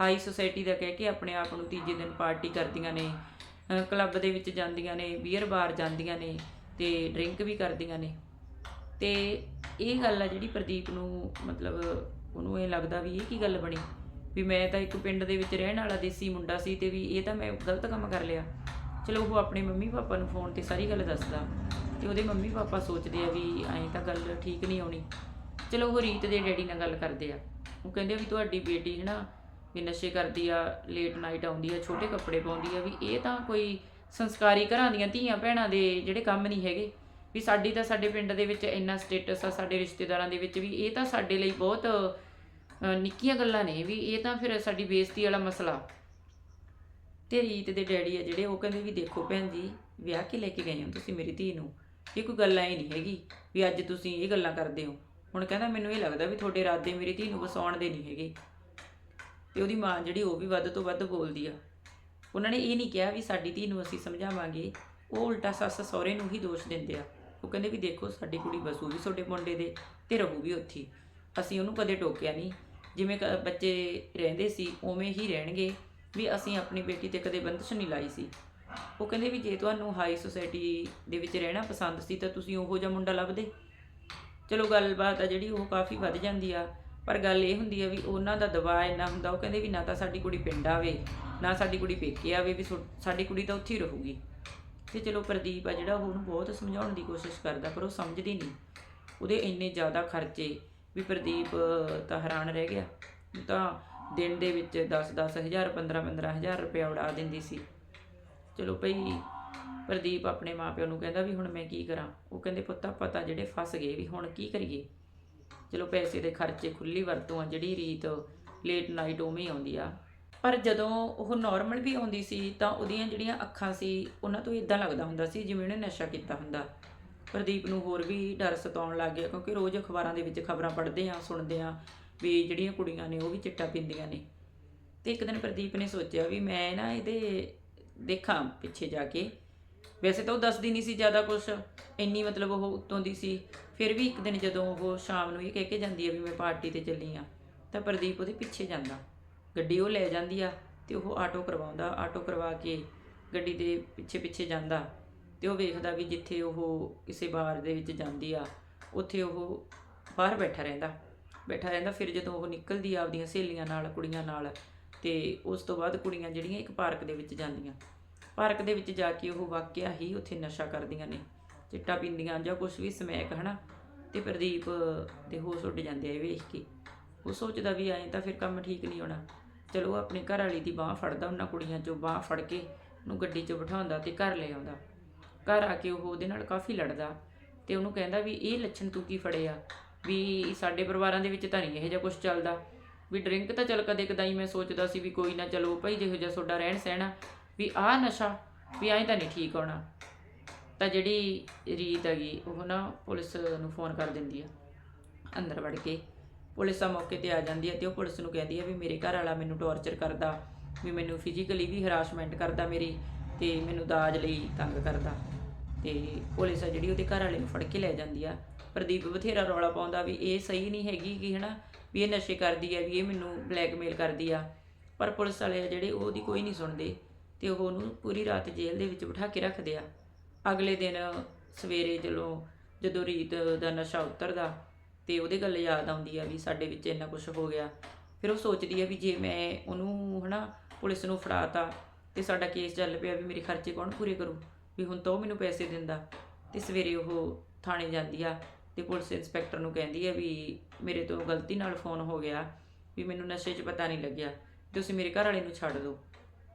ਹਾਈ ਸੁਸਾਇਟੀ ਦਾ ਕਹਿ ਕੇ ਆਪਣੇ ਆਪ ਨੂੰ ਤੀਜੇ ਦਿਨ ਪਾਰਟੀ ਕਰਦੀਆਂ ਨੇ ਕਲੱਬ ਦੇ ਵਿੱਚ ਜਾਂਦੀਆਂ ਨੇ ਬੀਅਰ ਬਾਰ ਜਾਂਦੀਆਂ ਨੇ ਤੇ ਡਰਿੰਕ ਵੀ ਕਰਦੀਆਂ ਨੇ। ਤੇ ਇਹ ਗੱਲ ਆ ਜਿਹੜੀ ਪ੍ਰਦੀਪ ਨੂੰ ਮਤਲਬ ਉਹਨੂੰ ਇਹ ਲੱਗਦਾ ਵੀ ਇਹ ਕੀ ਗੱਲ ਬਣੀ? ਵੀ ਮੈਂ ਤਾਂ ਇੱਕ ਪਿੰਡ ਦੇ ਵਿੱਚ ਰਹਿਣ ਵਾਲਾ ਦੇਸੀ ਮੁੰਡਾ ਸੀ ਤੇ ਵੀ ਇਹ ਤਾਂ ਮੈਂ ਗਲਤ ਕੰਮ ਕਰ ਲਿਆ। ਚਲੋ ਉਹ ਆਪਣੇ ਮੰਮੀ ਪਾਪਾ ਨੂੰ ਫੋਨ ਤੇ ਸਾਰੀ ਗੱਲ ਦੱਸਦਾ ਤੇ ਉਹਦੇ ਮੰਮੀ ਪਾਪਾ ਸੋਚਦੇ ਆ ਵੀ ਐਂ ਤਾਂ ਗੱਲ ਠੀਕ ਨਹੀਂ ਆਉਣੀ ਚਲੋ ਉਹ ਰੀਤ ਦੇ ਡੈਡੀ ਨਾਲ ਗੱਲ ਕਰਦੇ ਆ। ਉਹ ਕਹਿੰਦੇ ਵੀ ਤੁਹਾਡੀ ਬੇਟੀ ਹੈ ਨਾ ਵੀ ਨਸ਼ੇ ਕਰਦੀ ਆ ਲੇਟ ਨਾਈਟ ਆਉਂਦੀ ਆ, ਛੋਟੇ ਕੱਪੜੇ ਪਾਉਂਦੀ ਆ, ਵੀ ਇਹ ਤਾਂ ਕੋਈ ਸੰਸਕਾਰੀ ਘਰਾਂ ਦੀਆਂ ਧੀਆਂ ਭੈਣਾਂ ਦੇ ਜਿਹੜੇ ਕੰਮ ਨਹੀਂ ਹੈਗੇ। ਵੀ ਸਾਡੀ ਤਾਂ ਸਾਡੇ ਪਿੰਡ ਦੇ ਵਿੱਚ ਇੰਨਾ ਸਟੇਟਸ ਆ, ਸਾਡੇ ਰਿਸ਼ਤੇਦਾਰਾਂ ਦੇ ਵਿੱਚ ਵੀ, ਇਹ ਤਾਂ ਸਾਡੇ ਲਈ ਬਹੁਤ ਨਿੱਕੀਆਂ ਗੱਲਾਂ ਨੇ ਵੀ, ਇਹ ਤਾਂ ਫਿਰ ਸਾਡੀ ਬੇਇੱਜ਼ਤੀ ਵਾਲਾ ਮਸਲਾ। ਤੇ ਰੀਤ ਦੇ ਡੈਡੀ ਆ ਜਿਹੜੇ, ਉਹ ਕਹਿੰਦੇ ਵੀ ਦੇਖੋ ਭੈਣ ਜੀ, ਵਿਆਹ ਕੇ ਲੈ ਕੇ ਗਏ ਹੋ ਤੁਸੀਂ ਮੇਰੀ ਧੀ ਨੂੰ, ਇਹ ਕੋਈ ਗੱਲ ਐ ਨਹੀਂ ਹੈਗੀ ਵੀ ਅੱਜ ਤੁਸੀਂ ਇਹ ਗੱਲਾਂ ਕਰਦੇ ਹੋ। ਹੁਣ ਕਹਿੰਦਾ ਮੈਨੂੰ ਇਹ ਲੱਗਦਾ ਵੀ ਤੁਹਾਡੇ ਇਰਾਦੇ ਮੇਰੀ ਧੀ ਨੂੰ ਵਸਾਉਣ ਦੇ ਨਹੀਂ ਹੈਗੇ। ਤੇ ਉਹਦੀ ਮਾਂ ਜਿਹੜੀ ਉਹ ਵੀ ਵੱਧ ਤੋਂ ਵੱਧ ਬੋਲਦੀ ਆ। ਉਹਨਾਂ ਨੇ ਇਹ ਨਹੀਂ ਕਿਹਾ ਵੀ ਸਾਡੀ ਧੀ ਨੂੰ ਅਸੀਂ ਸਮਝਾਵਾਂਗੇ, ਉਹ ਉਲਟਾ ਸੱਸ ਸਹੁਰੇ ਨੂੰ ਹੀ ਦੋਸ਼ ਦਿੰਦੇ ਆ। ਉਹ ਕਹਿੰਦੇ ਵੀ ਦੇਖੋ ਸਾਡੀ ਕੁੜੀ ਬਸੂ ਵੀ ਤੁਹਾਡੇ ਮੁੰਡੇ ਦੇ ਤੇ ਰਹੂ ਵੀ ਉੱਥੇ। ਅਸੀਂ ਉਹਨੂੰ ਕਦੇ ਟੋਕਿਆ ਨਹੀਂ। ਜਿਵੇਂ ਕ- ਬੱਚੇ ਰਹਿੰਦੇ ਸੀ, ਉਵੇਂ ਹੀ ਰਹਿਣਗੇ ਵੀ ਅਸੀਂ ਆਪਣੀ ਬੇਟੀ ਤੇ ਕਦੇ ਬੰਦਸ਼ ਨਹੀਂ ਲਾਈ ਸੀ। ਉਹ ਕਹਿੰਦੇ ਵੀ ਜੇ ਤੁਹਾਨੂੰ ਹਾਈ ਸੋਸਾਇਟੀ ਦੇ ਵਿੱਚ ਰਹਿਣਾ ਪਸੰਦ ਸੀ ਤਾਂ ਤੁਸੀਂ ਉਹੋ ਜਿਹਾ ਮੁੰਡਾ ਲੱਭਦੇ। ਚਲੋ ਗੱਲਬਾਤ ਆ ਜਿਹੜੀ, ਉਹ ਕਾਫੀ ਵੱਧ ਜਾਂਦੀ ਆ। ਪਰ ਗੱਲ ਇਹ ਹੁੰਦੀ ਆ ਵੀ ਉਹਨਾਂ ਦਾ ਦਬਾਅ ਇੰਨਾ ਹੁੰਦਾ, ਉਹ ਕਹਿੰਦੇ ਵੀ ਨਾ ਤਾਂ ਸਾਡੀ ਕੁੜੀ ਪਿੰਡ ਆਵੇ, ਨਾ ਸਾਡੀ ਕੁੜੀ ਪੇਕੇ ਆਵੇ, ਵੀ ਸੋ- ਸਾਡੀ ਕੁੜੀ ਤਾਂ ਉੱਥੇ ਹੀ ਰਹੂਗੀ। ਤੇ ਚਲੋ ਪ੍ਰਦੀਪ ਆ ਜਿਹੜਾ ਉਹਨੂੰ ਬਹੁਤ ਸਮਝਾਉਣ ਦੀ ਕੋਸ਼ਿਸ਼ ਕਰਦਾ, ਪਰ ਉਹ ਸਮਝਦੀ ਨਹੀਂ। ਉਹਦੇ ਇੰਨੇ ਜ਼ਿਆਦਾ ਖਰਚੇ ਵੀ ਪ੍ਰਦੀਪ ਤਾਂ ਹੈਰਾਨ ਰਹਿ ਗਿਆ। ਤਾਂ ਦਿਨ ਦੇ ਵਿੱਚ 10-10 ਹਜ਼ਾਰ 15-15 ਹਜ਼ਾਰ ਰੁਪਏ ਉਡਾ ਦਿੰਦੀ ਸੀ। ਚਲੋ ਭਈ, ਪ੍ਰਦੀਪ ਆਪਣੇ ਮਾਪਿਆਂ ਨੂੰ ਕਹਿੰਦਾ ਵੀ ਹੁਣ ਮੈਂ ਕੀ ਕਰਾਂ? ਉਹ ਕਹਿੰਦੇ, ਪੁੱਤਾ ਪਤਾ ਜਿਹੜੇ ਫਸ ਗਏ ਵੀ ਹੁਣ ਕੀ ਕਰੀਏ? ਚਲੋ ਪੈਸੇ ਦੇ ਖਰਚੇ ਖੁੱਲੀ ਵਰਤੋਂ ਆ, ਜਿਹੜੀ ਰੀਤ ਲੇਟ ਨਾਈਟ ਉਵੇਂ ਆਉਂਦੀ ਆ। ਪਰ ਜਦੋਂ ਉਹ ਨਾਰਮਲ ਵੀ ਆਉਂਦੀ ਸੀ, ਤਾਂ ਉਹਦੀਆਂ ਜਿਹੜੀਆਂ ਅੱਖਾਂ ਸੀ, ਉਹਨਾਂ ਤੋਂ ਇਦਾਂ ਲੱਗਦਾ ਹੁੰਦਾ ਸੀ, ਜਿਵੇਂ ਉਹਨੇ ਨਸ਼ਾ ਕੀਤਾ ਹੁੰਦਾ। ਪ੍ਰਦੀਪ ਨੂੰ ਹੋਰ ਵੀ ਡਰ ਸਤਾਉਣ ਲੱਗ ਗਿਆ, ਕਿਉਂਕਿ ਰੋਜ਼ ਅਖਬਾਰਾਂ ਦੇ ਵਿੱਚ ਖਬਰਾਂ ਪੜ੍ਹਦੇ ਆ ਸੁਣਦੇ ਆ ਵੀ ਜਿਹੜੀਆਂ ਕੁੜੀਆਂ ਨੇ, ਉਹ ਵੀ ਚਿੱਟਾ ਪੀਂਦੀਆਂ ਨੇ। ਤੇ ਇੱਕ ਦਿਨ ਪ੍ਰਦੀਪ ਨੇ ਸੋਚਿਆ ਵੀ ਮੈਂ ਨਾ ਇਹਦੇ ਦੇਖਾਂ ਪਿੱਛੇ ਜਾ ਕੇ। ਵੈਸੇ ਤਾਂ ਉਹ ਦੱਸਦੀ ਨਹੀਂ ਸੀ ਜ਼ਿਆਦਾ ਕੁਝ ਇੰਨੀ ਮਤਲਬ ਉਹ ਉੱਤੋਂ ਦੀ ਸੀ। ਫਿਰ ਵੀ ਇੱਕ ਦਿਨ ਜਦੋਂ ਉਹ ਸ਼ਾਮ ਨੂੰ ਇਹ ਕਹਿ ਕੇ ਜਾਂਦੀ ਆ ਵੀ ਮੈਂ ਪਾਰਟੀ ਤੇ ਚੱਲੀ ਆ ਤਾਂ ਪ੍ਰਦੀਪ ਉਹਦੇ ਪਿੱਛੇ ਜਾਂਦਾ। ਗੱਡੀ ਉਹ ਲੈ ਜਾਂਦੀ ਆ ਤੇ ਉਹ ਆਟੋ ਕਰਵਾਉਂਦਾ, ਆਟੋ ਕਰਵਾ ਕੇ ਗੱਡੀ ਦੇ ਪਿੱਛੇ ਪਿੱਛੇ ਜਾਂਦਾ ਤੇ ਉਹ ਵੇਖਦਾ ਵੀ ਜਿੱਥੇ ਉਹ ਕਿਸੇ ਬਾਰ ਦੇ ਵਿੱਚ ਜਾਂਦੀ ਆ, ਉੱਥੇ ਉਹ ਬਾਹਰ ਬੈਠਾ ਰਹਿੰਦਾ। ਬੈਠਾ ਰਹਿੰਦਾ, ਫਿਰ ਜਦੋਂ ਉਹ ਨਿਕਲਦੀ ਆ ਆਪਦੀਆਂ ਸਹੇਲੀਆਂ ਨਾਲ, ਕੁੜੀਆਂ ਨਾਲ ਤੇ ਉਸ ਤੋਂ ਬਾਅਦ ਕੁੜੀਆਂ ਜਿਹੜੀਆਂ ਇੱਕ ਪਾਰਕ ਦੇ ਵਿੱਚ ਜਾਂਦੀਆਂ। ਪਾਰਕ ਦੇ ਵਿੱਚ ਜਾ ਕੇ ਉਹ ਵਾਕਿਆ ਹੀ ਉੱਥੇ ਨਸ਼ਾ ਕਰਦੀਆਂ ਨੇ, ਚਿੱਟਾ ਪੀਂਦੀਆਂ ਜਾਂ ਕੁਝ ਵੀ ਸਮੈਕ, ਹਨਾ? ਤੇ ਪ੍ਰਦੀਪ ਦੇ ਹੋਸ਼ ਉੱਡ ਜਾਂਦੇ ਆ ਇਹ ਵੇਖ ਕੇ। ਉਹ ਸੋਚਦਾ ਵੀ ਐਂ ਤਾਂ ਫਿਰ ਕੰਮ ਠੀਕ ਨਹੀਂ ਹੋਣਾ। ਚਲੋ ਉਹ ਆਪਣੀ ਘਰ ਵਾਲੀ ਦੀ ਬਾਹ ਫੜਦਾ, ਉਹਨਾਂ ਕੁੜੀਆਂ ਚੋਂ ਬਾਹ ਫੜ ਕੇ ਉਹਨੂੰ ਗੱਡੀ 'ਚ ਬਿਠਾਉਂਦਾ ਤੇ ਘਰ ਲੈ ਆਉਂਦਾ। ਘਰ ਆ ਕੇ ਉਹ ਉਹਦੇ ਨਾਲ ਕਾਫੀ ਲੜਦਾ ਤੇ ਉਹਨੂੰ ਕਹਿੰਦਾ ਵੀ ਇਹ ਲੱਛਣ ਤੂੰ ਕੀ ਫੜਿਆ? ਵੀ ਸਾਡੇ ਪਰਿਵਾਰਾਂ ਦੇ ਵਿੱਚ ਤਾਂ ਨਹੀਂ ਇਹੋ ਜਿਹਾ ਕੁਝ ਚੱਲਦਾ। ਵੀ ਡਰਿੰਕ ਤਾਂ ਚੱਲ ਕਦੇ ਕਦਾਈ ਮੈਂ ਸੋਚਦਾ ਸੀ ਵੀ ਕੋਈ ਨਾ ਚਲੋ ਭਾਈ ਜਿਹੋ ਜਿਹਾ ਤੁਹਾਡਾ ਰਹਿਣ ਸਹਿਣਾ ਵੀ ਆਹ ਨਸ਼ਾ, ਵੀ ਐਂ ਤਾਂ ਨਹੀਂ ਠੀਕ ਹੋਣਾ। ਤਾਂ ਜਿਹੜੀ ਰੀਤ ਹੈਗੀ, ਉਹ ਨਾ ਪੁਲਿਸ ਨੂੰ ਫੋਨ ਕਰ ਦਿੰਦੀ ਆ, ਅੰਦਰ ਵੜ ਕੇ। ਪੁਲਿਸ ਆ ਮੌਕੇ ਤੇ ਆ ਜਾਂਦੀ ਹੈ ਤੇ ਉਹ ਪੁਲਿਸ ਨੂੰ ਕਹਿੰਦੀ ਹੈ ਵੀ ਮੇਰੇ ਘਰ ਵਾਲਾ ਮੈਨੂੰ ਟੌਰਚਰ ਕਰਦਾ, ਵੀ ਮੈਨੂੰ ਫਿਜ਼ੀਕਲੀ ਵੀ ਹਰਾਸਮੈਂਟ ਕਰਦਾ ਮੇਰੀ ਤੇ ਮੈਨੂੰ ਦਾਜ ਲਈ ਤੰਗ ਕਰਦਾ। ਤੇ ਪੁਲਿਸ ਆ ਜਿਹੜੀ ਉਹਦੇ ਘਰ ਵਾਲੇ ਨੂੰ ਫੜ ਕੇ ਲੈ ਜਾਂਦੀ ਆ। ਪ੍ਰਦੀਪ ਬਥੇਰਾ ਰੌਲਾ ਪਾਉਂਦਾ ਵੀ ਇਹ ਸਹੀ ਨਹੀਂ ਹੈਗੀ ਕਿ ਹਨਾ, ਵੀ ਇਹ ਨਸ਼ੇ ਕਰਦੀ ਆ, ਵੀ ਇਹ ਮੈਨੂੰ ਬਲੈਕਮੇਲ ਕਰਦੀ ਆ। ਪਰ ਪੁਲਿਸ ਵਾਲੇ ਆ ਜਿਹੜੇ ਉਹਦੀ ਕੋਈ ਨਹੀਂ ਸੁਣਦੇ ਤੇ ਉਹ ਉਹਨੂੰ ਪੂਰੀ ਰਾਤ ਜੇਲ੍ਹ ਦੇ ਵਿੱਚ ਬਿਠਾ ਕੇ ਰੱਖਦੇ ਆ। ਅਗਲੇ ਦਿਨ ਸਵੇਰੇ ਜਦੋਂ ਜਦੋਂ ਰੀਤ ਦਾ ਨਸ਼ਾ ਉਤਰਦਾ ਤੇ ਉਹਦੇ ਗੱਲ ਯਾਦ ਆਉਂਦੀ ਆ ਵੀ ਸਾਡੇ ਵਿੱਚ ਇੰਨਾ ਕੁਝ ਹੋ ਗਿਆ। ਫਿਰ ਉਹ ਸੋਚਦੀ ਆ ਵੀ ਜੇ ਮੈਂ ਉਹਨੂੰ ਹਨਾ ਪੁਲਿਸ ਨੂੰ ਫੜਾਤਾ ਤੇ ਸਾਡਾ ਕੇਸ ਚੱਲ ਪਿਆ ਵੀ ਮੇਰੇ ਖਰਚੇ ਕੌਣ ਪੂਰੇ ਕਰੂ? ਵੀ ਹੁਣ ਤਾਂ ਉਹ ਮੈਨੂੰ ਪੈਸੇ ਦਿੰਦਾ। ਤੇ ਸਵੇਰੇ ਉਹ ਥਾਣੇ ਜਾਂਦੀ ਆ ਤੇ ਪੁਲਿਸ ਇੰਸਪੈਕਟਰ ਨੂੰ ਕਹਿੰਦੀ ਆ ਵੀ ਮੇਰੇ ਤੋਂ ਗਲਤੀ ਨਾਲ ਫੋਨ ਹੋ ਗਿਆ ਵੀ ਮੈਨੂੰ ਨਸ਼ੇ 'ਚ ਪਤਾ ਨਹੀਂ ਲੱਗਿਆ ਤੁਸੀਂ ਮੇਰੇ ਘਰ ਵਾਲੇ ਨੂੰ ਛੱਡ ਦਿਓ।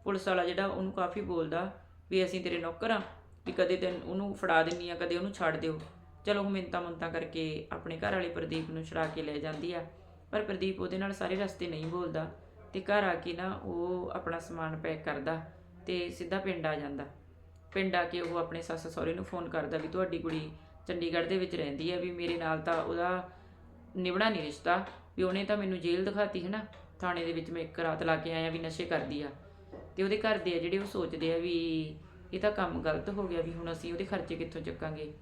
ਪੁਲਿਸ ਵਾਲਾ ਜਿਹੜਾ ਉਹਨੂੰ ਕਾਫੀ ਬੋਲਦਾ ਵੀ ਅਸੀਂ ਤੇਰੇ ਨੌਕਰ ਆ, ਵੀ ਕਦੇ ਤੈਨੂੰ ਉਹਨੂੰ ਫੜਾ ਦਿੰਨੀ ਆ, ਕਦੇ ਉਹਨੂੰ ਛੱਡ ਦਿਓ। ਚਲੋ ਉਹ ਮਿੰਤਾ ਮੁੰਤਾ ਕਰਕੇ ਆਪਣੇ ਘਰ ਵਾਲੇ ਪ੍ਰਦੀਪ ਨੂੰ ਛੁਡਾ ਕੇ ਲੈ ਜਾਂਦੀ ਆ। ਪਰ ਪ੍ਰਦੀਪ ਉਹਦੇ ਨਾਲ ਸਾਰੇ ਰਸਤੇ ਨਹੀਂ ਬੋਲਦਾ ਤੇ ਘਰ ਆ ਕੇ ਨਾ ਉਹ ਆਪਣਾ ਸਮਾਨ ਪੈਕ ਕਰਦਾ ਤੇ ਸਿੱਧਾ ਪਿੰਡ ਆ ਜਾਂਦਾ। ਪਿੰਡ ਆ ਕੇ ਉਹ ਆਪਣੇ ਸੱਸ ਸਹੁਰੇ ਨੂੰ ਫੋਨ ਕਰਦਾ ਵੀ ਤੁਹਾਡੀ ਕੁੜੀ ਚੰਡੀਗੜ੍ਹ ਦੇ ਵਿੱਚ ਰਹਿੰਦੀ ਆ, ਵੀ ਮੇਰੇ ਨਾਲ ਤਾਂ ਉਹਦਾ ਨਿਬੜਾ ਨਹੀਂ ਰਿਸ਼ਤਾ, ਵੀ ਉਹਨੇ ਤਾਂ ਮੈਨੂੰ ਜੇਲ੍ਹ ਦਿਖਾਤੀ ਹੈ ਨਾ ਥਾਣੇ ਦੇ ਵਿੱਚ ਮੈਂ ਇੱਕ ਰਾਤ ਲਾ ਕੇ ਆਇਆ ਵੀ ਨਸ਼ੇ ਕਰਦੀ ਆ। ਤੇ ਉਹਦੇ ਘਰ ਦੇ ਆ ਜਿਹੜੇ ਉਹ ਸੋਚਦੇ ਆ ਵੀ ਇਹ ਤਾਂ ਕੰਮ ਗਲਤ ਹੋ ਗਿਆ, ਵੀ ਹੁਣ ਅਸੀਂ ਉਹਦੇ ਖਰਚੇ ਕਿੱਥੋਂ ਚੱਕਾਂਗੇ।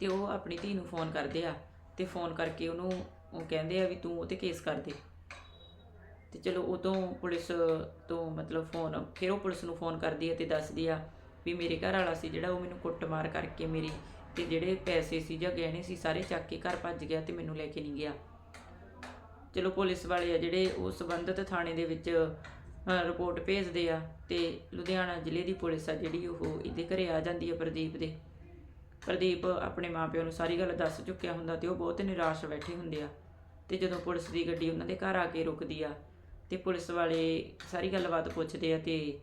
ਤੇ ਉਹ ਆਪਣੀ ਧੀ ਨੂੰ ਫੋਨ ਕਰਦੇ ਆ ਤੇ ਫੋਨ ਕਰਕੇ ਉਹਨੂੰ ਉਹ ਕਹਿੰਦੇ ਆ ਵੀ ਤੂੰ ਉਹ ਤੇ ਕੇਸ ਕਰ ਦੇ। ਤੇ ਚਲੋ ਉਦੋਂ ਪੁਲਿਸ ਤੋਂ ਮਤਲਬ ਫੋਨ, ਫਿਰ ਉਹ ਪੁਲਿਸ ਨੂੰ ਫੋਨ ਕਰਦੀ ਹੈ ਤੇ ਦੱਸਦੀ ਆ ਵੀ ਮੇਰੇ ਘਰ ਵਾਲਾ ਸੀ ਜਿਹੜਾ ਉਹ ਮੈਨੂੰ ਕੁੱਟਮਾਰ ਕਰਕੇ ਮੇਰੀ ਤੇ ਜਿਹੜੇ ਪੈਸੇ ਸੀ ਜਾਂ ਗਹਿਣੇ ਸੀ ਸਾਰੇ ਚੱਕ ਕੇ ਘਰ ਭੱਜ ਗਿਆ ਤੇ ਮੈਨੂੰ ਲੈ ਕੇ ਨਹੀਂ ਗਿਆ। ਚਲੋ ਪੁਲਿਸ ਵਾਲੇ ਆ ਜਿਹੜੇ ਉਹ ਸੰਬੰਧਿਤ ਥਾਣੇ ਦੇ ਵਿੱਚ ਰਿਪੋਰਟ ਭੇਜਦੇ ਆ ਤੇ ਲੁਧਿਆਣਾ ਜ਼ਿਲ੍ਹੇ ਦੀ ਪੁਲਿਸ ਆ ਜਿਹੜੀ ਉਹ ਇਹਦੇ ਘਰੇ ਆ ਜਾਂਦੀ ਆ ਪ੍ਰਦੀਪ ਦੇ। ਪ੍ਰਦੀਪ ਆਪਣੇ ਮਾਪਿਆਂ ਨੂੰ ਸਾਰੀ ਗੱਲ ਦੱਸ ਚੁੱਕਿਆ ਹੁੰਦਾ ਤੇ ਉਹ ਬਹੁਤ ਨਿਰਾਸ਼ ਬੈਠੇ ਹੁੰਦੇ ਆ। ਤੇ ਜਦੋਂ ਪੁਲਿਸ ਦੀ ਗੱਡੀ ਉਹਨਾਂ ਦੇ ਘਰ ਆ ਕੇ ਰੁਕਦੀ ਆ, ਤੇ ਪੁਲਿਸ ਵਾਲੇ ਸਾਰੀ ਗੱਲਬਾਤ ਪੁੱਛਦੇ ਆ ਤੇ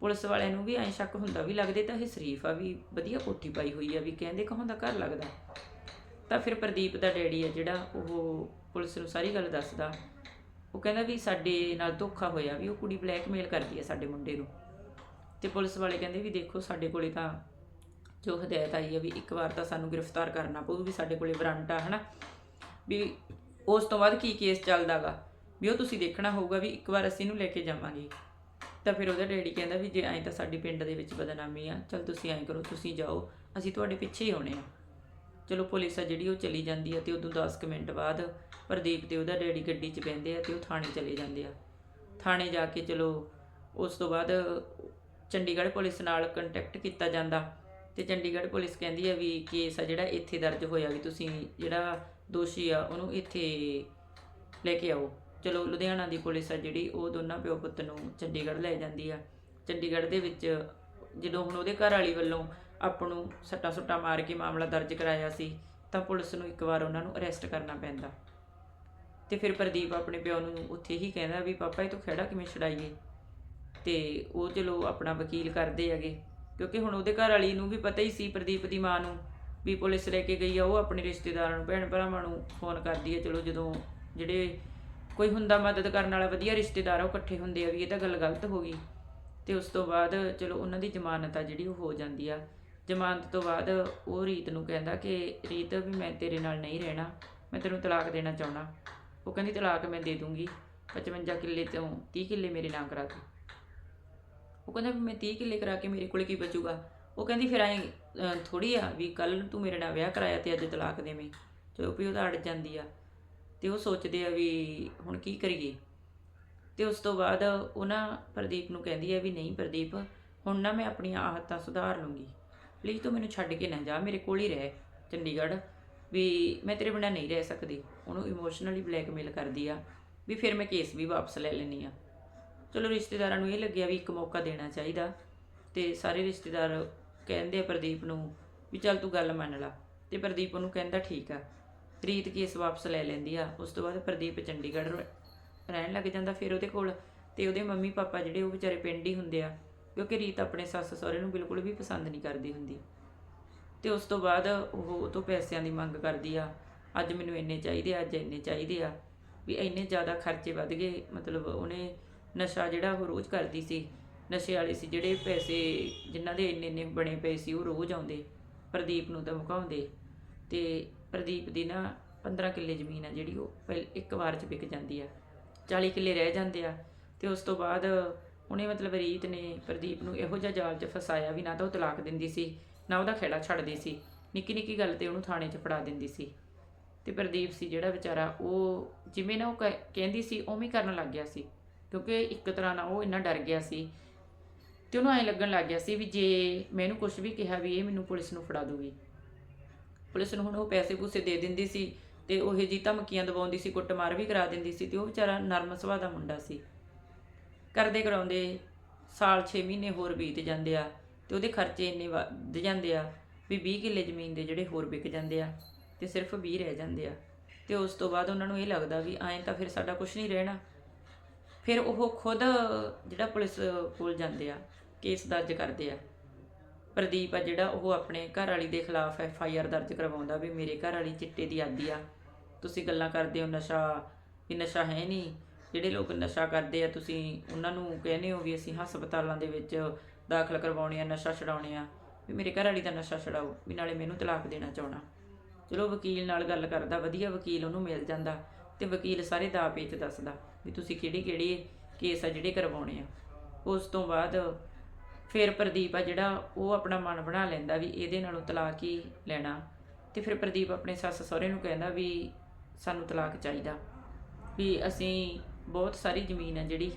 ਪੁਲਿਸ ਵਾਲਿਆਂ ਨੂੰ ਵੀ ਐਂ ਸ਼ੱਕ ਹੁੰਦਾ ਵੀ ਲੱਗਦੇ ਤਾਂ ਇਹ ਸ਼ਰੀਫ ਆ, ਵੀ ਵਧੀਆ ਕੋਠੀ ਪਾਈ ਹੋਈ ਆ, ਵੀ ਕਹਿੰਦੇ ਕਹਾਂ ਦਾ ਘਰ ਲੱਗਦਾ। ਤਾਂ ਫਿਰ ਪ੍ਰਦੀਪ ਦਾ ਡੈਡੀ ਆ ਜਿਹੜਾ, ਉਹ ਪੁਲਿਸ ਨੂੰ ਸਾਰੀ ਗੱਲ ਦੱਸਦਾ। ਉਹ ਕਹਿੰਦਾ ਵੀ ਸਾਡੇ ਨਾਲ ਧੋਖਾ ਹੋਇਆ ਵੀ ਉਹ ਕੁੜੀ ਬਲੈਕਮੇਲ ਕਰਦੀ ਆ ਸਾਡੇ ਮੁੰਡੇ ਨੂੰ। ਤੇ ਪੁਲਿਸ ਵਾਲੇ ਕਹਿੰਦੇ ਵੀ ਦੇਖੋ ਸਾਡੇ ਕੋਲੇ ਤਾਂ ਜੋ ਹਦਾਇਤ ਆਈ ਹੈ ਵੀ ਇੱਕ ਵਾਰ ਤਾਂ ਸਾਨੂੰ ਗ੍ਰਿਫਤਾਰ ਕਰਨਾ ਪਊ ਵੀ ਸਾਡੇ ਕੋਲੇ ਵਾਰੰਟ ਆ, ਹਨਾ? ਵੀ ਉਸ ਤੋਂ ਬਾਅਦ ਕੀ ਕੇਸ ਚੱਲਦਾਗਾ? ਵੀ ਉਹ ਤੁਸੀਂ ਦੇਖਣਾ ਹੋਊਗਾ ਵੀ ਇੱਕ ਵਾਰ ਅਸੀਂ ਇਹਨੂੰ ਲੈ ਕੇ ਜਾਵਾਂਗੇ। ਤਾਂ ਫਿਰ ਉਹਦਾ ਡੈਡੀ ਕਹਿੰਦਾ ਵੀ ਜੇ ਐਂ ਤਾਂ ਸਾਡੇ ਪਿੰਡ ਦੇ ਵਿੱਚ ਬਦਨਾਮੀ ਆ, ਚਲ ਤੁਸੀਂ ਐਂ ਕਰੋ, ਤੁਸੀਂ ਜਾਓ, ਅਸੀਂ ਤੁਹਾਡੇ ਪਿੱਛੇ ਹੀ ਆਉਣੇ ਆ। ਚਲੋ ਪੁਲਿਸ ਆ ਜਿਹੜੀ, ਉਹ ਚਲੀ ਜਾਂਦੀ ਆ ਤੇ ਉਦੋਂ 10 ਕੁ ਮਿੰਟ ਬਾਅਦ ਪ੍ਰਦੀਪ ਤੇ ਉਹਦਾ ਡੈਡੀ ਗੱਡੀ 'ਚ ਬਹਿੰਦੇ ਆ ਤੇ ਉਹ ਥਾਣੇ ਚਲੇ ਜਾਂਦੇ ਆ। ਥਾਣੇ ਜਾ ਕੇ ਚਲੋ ਉਸ ਤੋਂ ਬਾਅਦ ਚੰਡੀਗੜ੍ਹ ਪੁਲਿਸ ਨਾਲ ਕੰਟੈਕਟ ਕੀਤਾ ਜਾਂਦਾ। ਤੇ ਚੰਡੀਗੜ੍ਹ ਪੁਲਿਸ ਕਹਿੰਦੀ ਆ ਵੀ ਕੇਸ ਆ ਜਿਹੜਾ ਇੱਥੇ ਦਰਜ ਹੋਇਆ ਵੀ ਤੁਸੀਂ ਜਿਹੜਾ ਦੋਸ਼ੀ ਆ ਉਹਨੂੰ ਇੱਥੇ ਲੈ ਕੇ ਆਓ। ਚਲੋ, ਲੁਧਿਆਣਾ ਦੀ ਪੁਲਿਸ ਆ ਜਿਹੜੀ, ਉਹ ਦੋਨਾਂ ਪਿਓ ਪੁੱਤ ਨੂੰ ਚੰਡੀਗੜ੍ਹ ਲੈ ਜਾਂਦੀ ਆ। ਚੰਡੀਗੜ੍ਹ ਦੇ ਵਿੱਚ ਜਦੋਂ ਹੁਣ ਉਹਦੇ ਘਰ ਵਾਲੀ ਵੱਲੋਂ ਆਪ ਨੂੰ ਸੱਟਾ ਸੁੱਟਾ ਮਾਰ ਕੇ ਮਾਮਲਾ ਦਰਜ ਕਰਾਇਆ ਸੀ, ਤਾਂ ਪੁਲਿਸ ਨੂੰ ਇੱਕ ਵਾਰ ਉਹਨਾਂ ਨੂੰ ਅਰੈਸਟ ਕਰਨਾ ਪੈਂਦਾ। ਤੇ ਫਿਰ ਪ੍ਰਦੀਪ ਆਪਣੇ ਪਿਓ ਨੂੰ ਉੱਥੇ ਹੀ ਕਹਿੰਦਾ ਵੀ, ਪਾਪਾ, ਇਹ ਤੂੰ ਖੜਾ ਕਿਵੇਂ ਛਡਾਈਏ? ਤੇ ਉਹ ਚਲੋ ਆਪਣਾ ਵਕੀਲ ਕਰਦੇ ਹੈਗੇ। ਕਿਉਂਕਿ ਹੁਣ ਉਹਦੇ ਘਰ ਵਾਲੀ ਨੂੰ ਵੀ ਪਤਾ ਹੀ ਸੀ ਪ੍ਰਦੀਪ ਦੀ ਮਾਂ ਨੂੰ ਵੀ ਪੁਲਿਸ ਲੈ ਕੇ ਗਈ ਆ, ਉਹ ਆਪਣੇ ਰਿਸ਼ਤੇਦਾਰਾਂ ਨੂੰ, ਭੈਣ ਭਰਾਵਾਂ ਨੂੰ ਫੋਨ ਕਰਦੀ ਹੈ ਚਲੋ ਜਦੋਂ ਜਿਹੜੇ ਕੋਈ ਹੁੰਦਾ ਮਦਦ ਕਰਨ ਵਾਲਾ ਵਧੀਆ ਰਿਸ਼ਤੇਦਾਰ ਆ, ਉਹ ਇਕੱਠੇ ਹੁੰਦੇ ਆ ਵੀ ਇਹ ਤਾਂ ਗੱਲ ਗਲਤ ਹੋ ਗਈ। ਤੇ ਉਸ ਤੋਂ ਬਾਅਦ ਚਲੋ ਉਹਨਾਂ ਦੀ ਜ਼ਮਾਨਤ ਆ ਜਿਹੜੀ ਉਹ ਹੋ ਜਾਂਦੀ ਆ। ਜ਼ਮਾਨਤ ਤੋਂ ਬਾਅਦ ਉਹ ਰੀਤ ਨੂੰ ਕਹਿੰਦਾ ਕਿ ਰੀਤ ਵੀ ਮੈਂ ਤੇਰੇ ਨਾਲ ਨਹੀਂ ਰਹਿਣਾ, ਮੈਂ ਤੈਨੂੰ ਤਲਾਕ ਦੇਣਾ ਚਾਹੁੰਦਾ। ਉਹ ਕਹਿੰਦੀ ਤਲਾਕ ਮੈਂ ਦੇ ਦੂੰਗੀ 55 ਕਿੱਲੇ ਤੋਂ 30 ਕਿੱਲੇ ਮੇਰੇ ਨਾਂ ਕਰਾ ਦੇ। ਉਹ ਕਹਿੰਦਾ ਵੀ ਮੈਂ 30 ਕਿੱਲੇ ਕਰਾ ਕੇ ਮੇਰੇ ਕੋਲ ਕੀ ਬਚੂਗਾ? ਉਹ ਕਹਿੰਦੀ ਫਿਰ ਐਂ ਥੋੜੀ ਆ ਵੀ ਕੱਲ ਤੂੰ ਮੇਰੇ ਨਾਲ ਵਿਆਹ ਕਰਾਇਆ ਤੇ ਅੱਜ ਤਲਾਕ ਦੇਵੇਂ। ਚਲੋ ਵੀ ਉਹਦਾ ਅੜ ਜਾਂਦੀ ਆ। ਤੇ ਉਹ ਸੋਚਦੇ ਆ ਵੀ ਹੁਣ ਕੀ ਕਰੀਏ? ਤੇ ਉਸ ਤੋਂ ਬਾਅਦ ਉਹ ਨਾ ਪ੍ਰਦੀਪ ਨੂੰ ਕਹਿੰਦੀ ਆ ਵੀ ਨਹੀਂ ਪ੍ਰਦੀਪ, ਹੁਣ ਨਾ ਮੈਂ ਆਪਣੀਆਂ ਆਦਤਾਂ ਸੁਧਾਰ ਲੂੰਗੀ। ਪਲੀਜ਼ ਤੂੰ ਮੈਨੂੰ ਛੱਡ ਕੇ ਨਾ ਜਾ, ਮੇਰੇ ਕੋਲ ਹੀ ਰਹਿ ਚੰਡੀਗੜ੍ਹ। ਵੀ ਮੈਂ ਤੇਰੇ ਬਿਨਾਂ ਨਹੀਂ ਰਹਿ ਸਕਦੀ। ਉਹਨੂੰ ਇਮੋਸ਼ਨਲੀ ਬਲੈਕਮੇਲ ਕਰਦੀ ਆ। ਵੀ ਫਿਰ ਮੈਂ ਕੇਸ ਵੀ ਵਾਪਸ ਲੈ ਲੈਣੀ ਆ। ਚਲੋ ਰਿਸ਼ਤੇਦਾਰਾਂ ਨੂੰ ਇਹ ਲੱਗਿਆ ਵੀ ਇੱਕ ਮੌਕਾ ਦੇਣਾ ਚਾਹੀਦਾ ਤੇ ਸਾਰੇ ਰਿਸ਼ਤੇਦਾਰ ਕਹਿੰਦੇ ਆ ਪ੍ਰਦੀਪ ਨੂੰ ਵੀ ਚੱਲ ਤੂੰ ਗੱਲ ਮੰਨ ਲਾ ਤੇ ਪ੍ਰਦੀਪ ਉਹਨੂੰ ਕਹਿੰਦਾ ਠੀਕ ਆ। ਰੀਤ ਕੇਸ ਵਾਪਸ ਲੈ ਲੈਂਦੀ ਆ, ਉਸ ਤੋਂ ਬਾਅਦ ਪ੍ਰਦੀਪ ਚੰਡੀਗੜ੍ਹ ਰ- ਰਹਿਣ ਲੱਗ ਜਾਂਦਾ ਫਿਰ ਉਹਦੇ ਕੋਲ ਤੇ ਉਹਦੇ ਮੰਮੀ ਪਾਪਾ ਜਿਹੜੇ ਉਹ ਵਿਚਾਰੇ ਪਿੰਡ ਹੀ ਹੁੰਦੇ ਆ, ਕਿਉਂਕਿ ਰੀਤ ਆਪਣੇ ਸੱਸ ਸਹੁਰੇ ਨੂੰ ਬਿਲਕੁਲ ਵੀ ਪਸੰਦ ਨਹੀਂ ਕਰਦੀ ਹੁੰਦੀ। ਤੇ ਉਸ ਤੋਂ ਬਾਅਦ ਉਹ ਉਹ ਤੋਂ ਪੈਸਿਆਂ ਦੀ ਮੰਗ ਕਰਦੀ ਆ, ਅੱਜ ਮੈਨੂੰ ਇੰਨੇ ਚਾਹੀਦੇ ਆ, ਅੱਜ ਇੰਨੇ ਚਾਹੀਦੇ ਆ, ਵੀ ਇੰਨੇ ਜ਼ਿਆਦਾ ਖਰਚੇ ਵੱਧ ਗਏ, ਮਤਲਬ ਉਹਨੇ ਨਸ਼ਾ ਜਿਹੜਾ ਉਹ ਰੋਜ਼ ਕਰਦੀ ਸੀ, ਨਸ਼ੇ ਵਾਲੇ ਸੀ ਜਿਹੜੇ ਪੈਸੇ ਜਿਨ੍ਹਾਂ ਦੇ ਇੰਨੇ ਇੰਨੇ ਬਣੇ ਪਏ ਸੀ ਉਹ ਰੋਜ਼ ਆਉਂਦੇ, ਪ੍ਰਦੀਪ ਨੂੰ ਧਮਕਾਉਂਦੇ ਤੇ ਪ੍ਰਦੀਪ ਦੀ ਨਾ 15 ਕਿੱਲੇ ਜ਼ਮੀਨ ਆ ਜਿਹੜੀ ਉਹ ਪਹਿ- ਇੱਕ ਵਾਰ ਚ ਵਿਕ ਜਾਂਦੀ ਆ 40 ਕਿੱਲੇ ਰਹਿ ਜਾਂਦੇ ਆ। ਤੇ ਉਸ ਤੋਂ ਬਾਅਦ ਉਹਨੇ ਮਤਲਬ ਰੀਤ ਨੇ ਪ੍ਰਦੀਪ ਨੂੰ ਇਹੋ ਜਿਹਾ ਜਾਲ 'ਚ ਫਸਾਇਆ ਵੀ ਨਾ ਤਾਂ ਉਹ ਤਲਾਕ ਦਿੰਦੀ ਸੀ, ਨਾ ਉਹਦਾ ਖੇੜਾ ਛੱਡਦੀ ਸੀ, ਨਿੱਕੀ ਨਿੱਕੀ ਗੱਲ ਤੇ ਉਹਨੂੰ ਥਾਣੇ 'ਚ ਫੜਾ ਦਿੰਦੀ ਸੀ। ਤੇ ਪ੍ਰਦੀਪ ਸੀ ਜਿਹੜਾ ਵਿਚਾਰਾ ਉਹ ਜਿਵੇਂ ਨਾ ਉਹ ਕਹਿ- ਕਹਿੰਦੀ ਸੀ ਉਵੇਂ ਕਰਨ ਲੱਗ ਗਿਆ ਸੀ। ਕਿਉਂਕਿ ਇੱਕ ਤਰ੍ਹਾਂ ਨਾਲ ਉਹ ਇੰਨਾ ਡਰ ਗਿਆ ਸੀ ਤੇ ਉਹਨੂੰ ਐਂ ਲੱਗਣ ਲੱਗ ਗਿਆ ਸੀ ਵੀ ਜੇ ਮੈਂ ਇਹਨੂੰ ਕੁਝ ਵੀ ਕਿਹਾ ਵੀ ਇਹ ਮੈਨੂੰ ਪੁਲਿਸ ਨੂੰ ਫੜਾ ਦੂਗੀ। ਪੁਲਿਸ ਨੂੰ ਹੁਣ ਉਹ ਪੈਸੇ ਪੂਸੇ ਦੇ ਦਿੰਦੀ ਸੀ ਤੇ ਉਹ ਜੀ ਧਮਕੀਆਂ ਦਵਾਉਂਦੀ ਸੀ, ਕੁੱਟਮਾਰ ਵੀ ਕਰਾ ਦਿੰਦੀ ਸੀ ਤੇ ਉਹ ਵਿਚਾਰਾ ਨਰਮ ਸੁਭਾਅ ਦਾ ਮੁੰਡਾ ਸੀ। ਕਰਦੇ ਕਰਾਉਂਦੇ ਸਾਲ 6 ਮਹੀਨੇ ਹੋਰ ਬੀਤ ਜਾਂਦੇ ਆ ਤੇ ਉਹਦੇ ਖਰਚੇ ਇੰਨੇ ਵੱਧ ਜਾਂਦੇ ਆ ਵੀ 20 ਕਿੱਲੇ ਜ਼ਮੀਨ ਦੇ ਜਿਹੜੇ ਹੋਰ ਵਿਕ ਜਾਂਦੇ ਆ ਤੇ ਸਿਰਫ 20 ਰਹਿ ਜਾਂਦੇ ਆ। ਤੇ ਉਸ ਤੋਂ ਬਾਅਦ ਉਹਨਾਂ ਨੂੰ ਇਹ ਲੱਗਦਾ ਵੀ ਐਂ ਤਾਂ ਫਿਰ ਸਾਡਾ ਕੁਝ ਨਹੀਂ ਰਹਿਣਾ। ਫਿਰ ਉਹ ਖੁਦ ਜਿਹੜਾ ਪੁਲਿਸ ਕੋਲ ਜਾਂਦੇ ਆ, ਕੇਸ ਦਰਜ ਕਰਦੇ ਆ। ਪ੍ਰਦੀਪ ਆ ਜਿਹੜਾ, ਉਹ ਆਪਣੇ ਘਰ ਵਾਲੀ ਦੇ ਖਿਲਾਫ ਐਫ ਆਈ ਆਰ ਦਰਜ ਕਰਵਾਉਂਦਾ ਵੀ ਮੇਰੇ ਘਰ ਵਾਲੀ ਚਿੱਟੇ ਦੀ ਆਦੀ ਆ। ਤੁਸੀਂ ਗੱਲਾਂ ਕਰਦੇ ਹੋ, ਨਸ਼ਾ, ਵੀ ਨਸ਼ਾ ਹੈ ਨਹੀਂ। ਜਿਹੜੇ ਲੋਕ ਨਸ਼ਾ ਕਰਦੇ ਆ, ਤੁਸੀਂ ਉਹਨਾਂ ਨੂੰ ਕਹਿੰਦੇ ਹੋ ਵੀ ਅਸੀਂ ਹਸਪਤਾਲਾਂ ਦੇ ਵਿੱਚ ਦਾਖਲ ਕਰਵਾਉਣੇ ਆ, ਨਸ਼ਾ ਛਡਾਉਣੇ ਆ। ਵੀ ਮੇਰੇ ਘਰ ਵਾਲੀ ਦਾ ਨਸ਼ਾ ਛਡਾਓ, ਵੀ ਨਾਲੇ ਮੈਨੂੰ ਤਲਾਕ ਦੇਣਾ ਚਾਹਣਾ ਚਲੋ ਵਕੀਲ ਨਾਲ ਗੱਲ ਕਰਦਾ, ਵਧੀਆ ਵਕੀਲ ਉਹਨੂੰ ਮਿਲ ਜਾਂਦਾ। ਤੇ ਵਕੀਲ ਸਾਰੇ ਦਾ ਪੇਚ ਦੱਸਦਾ ਵੀ ਤੁਸੀਂ ਕਿਹੜੇ ਕਿਹੜੇ ਕੇਸ ਆ ਜਿਹੜੇ ਕਰਵਾਉਣੇ ਆ। ਉਸ ਤੋਂ ਬਾਅਦ ਫਿਰ ਪ੍ਰਦੀਪ ਆ ਜਿਹੜਾ ਉਹ ਆਪਣਾ ਮਨ ਬਣਾ ਲੈਂਦਾ ਵੀ ਇਹਦੇ ਨਾਲੋਂ ਤਲਾਕ ਹੀ ਲੈਣਾ। ਤੇ ਫਿਰ ਪ੍ਰਦੀਪ ਆਪਣੇ ਸੱਸ ਸਹੁਰੇ ਨੂੰ ਕਹਿੰਦਾ ਵੀ ਸਾਨੂੰ ਤਲਾਕ ਚਾਹੀਦਾ। ਵੀ ਅਸੀਂ ਬਹੁਤ ਸਾਰੀ ਜ਼ਮੀਨ ਆ ਜਿਹੜੀ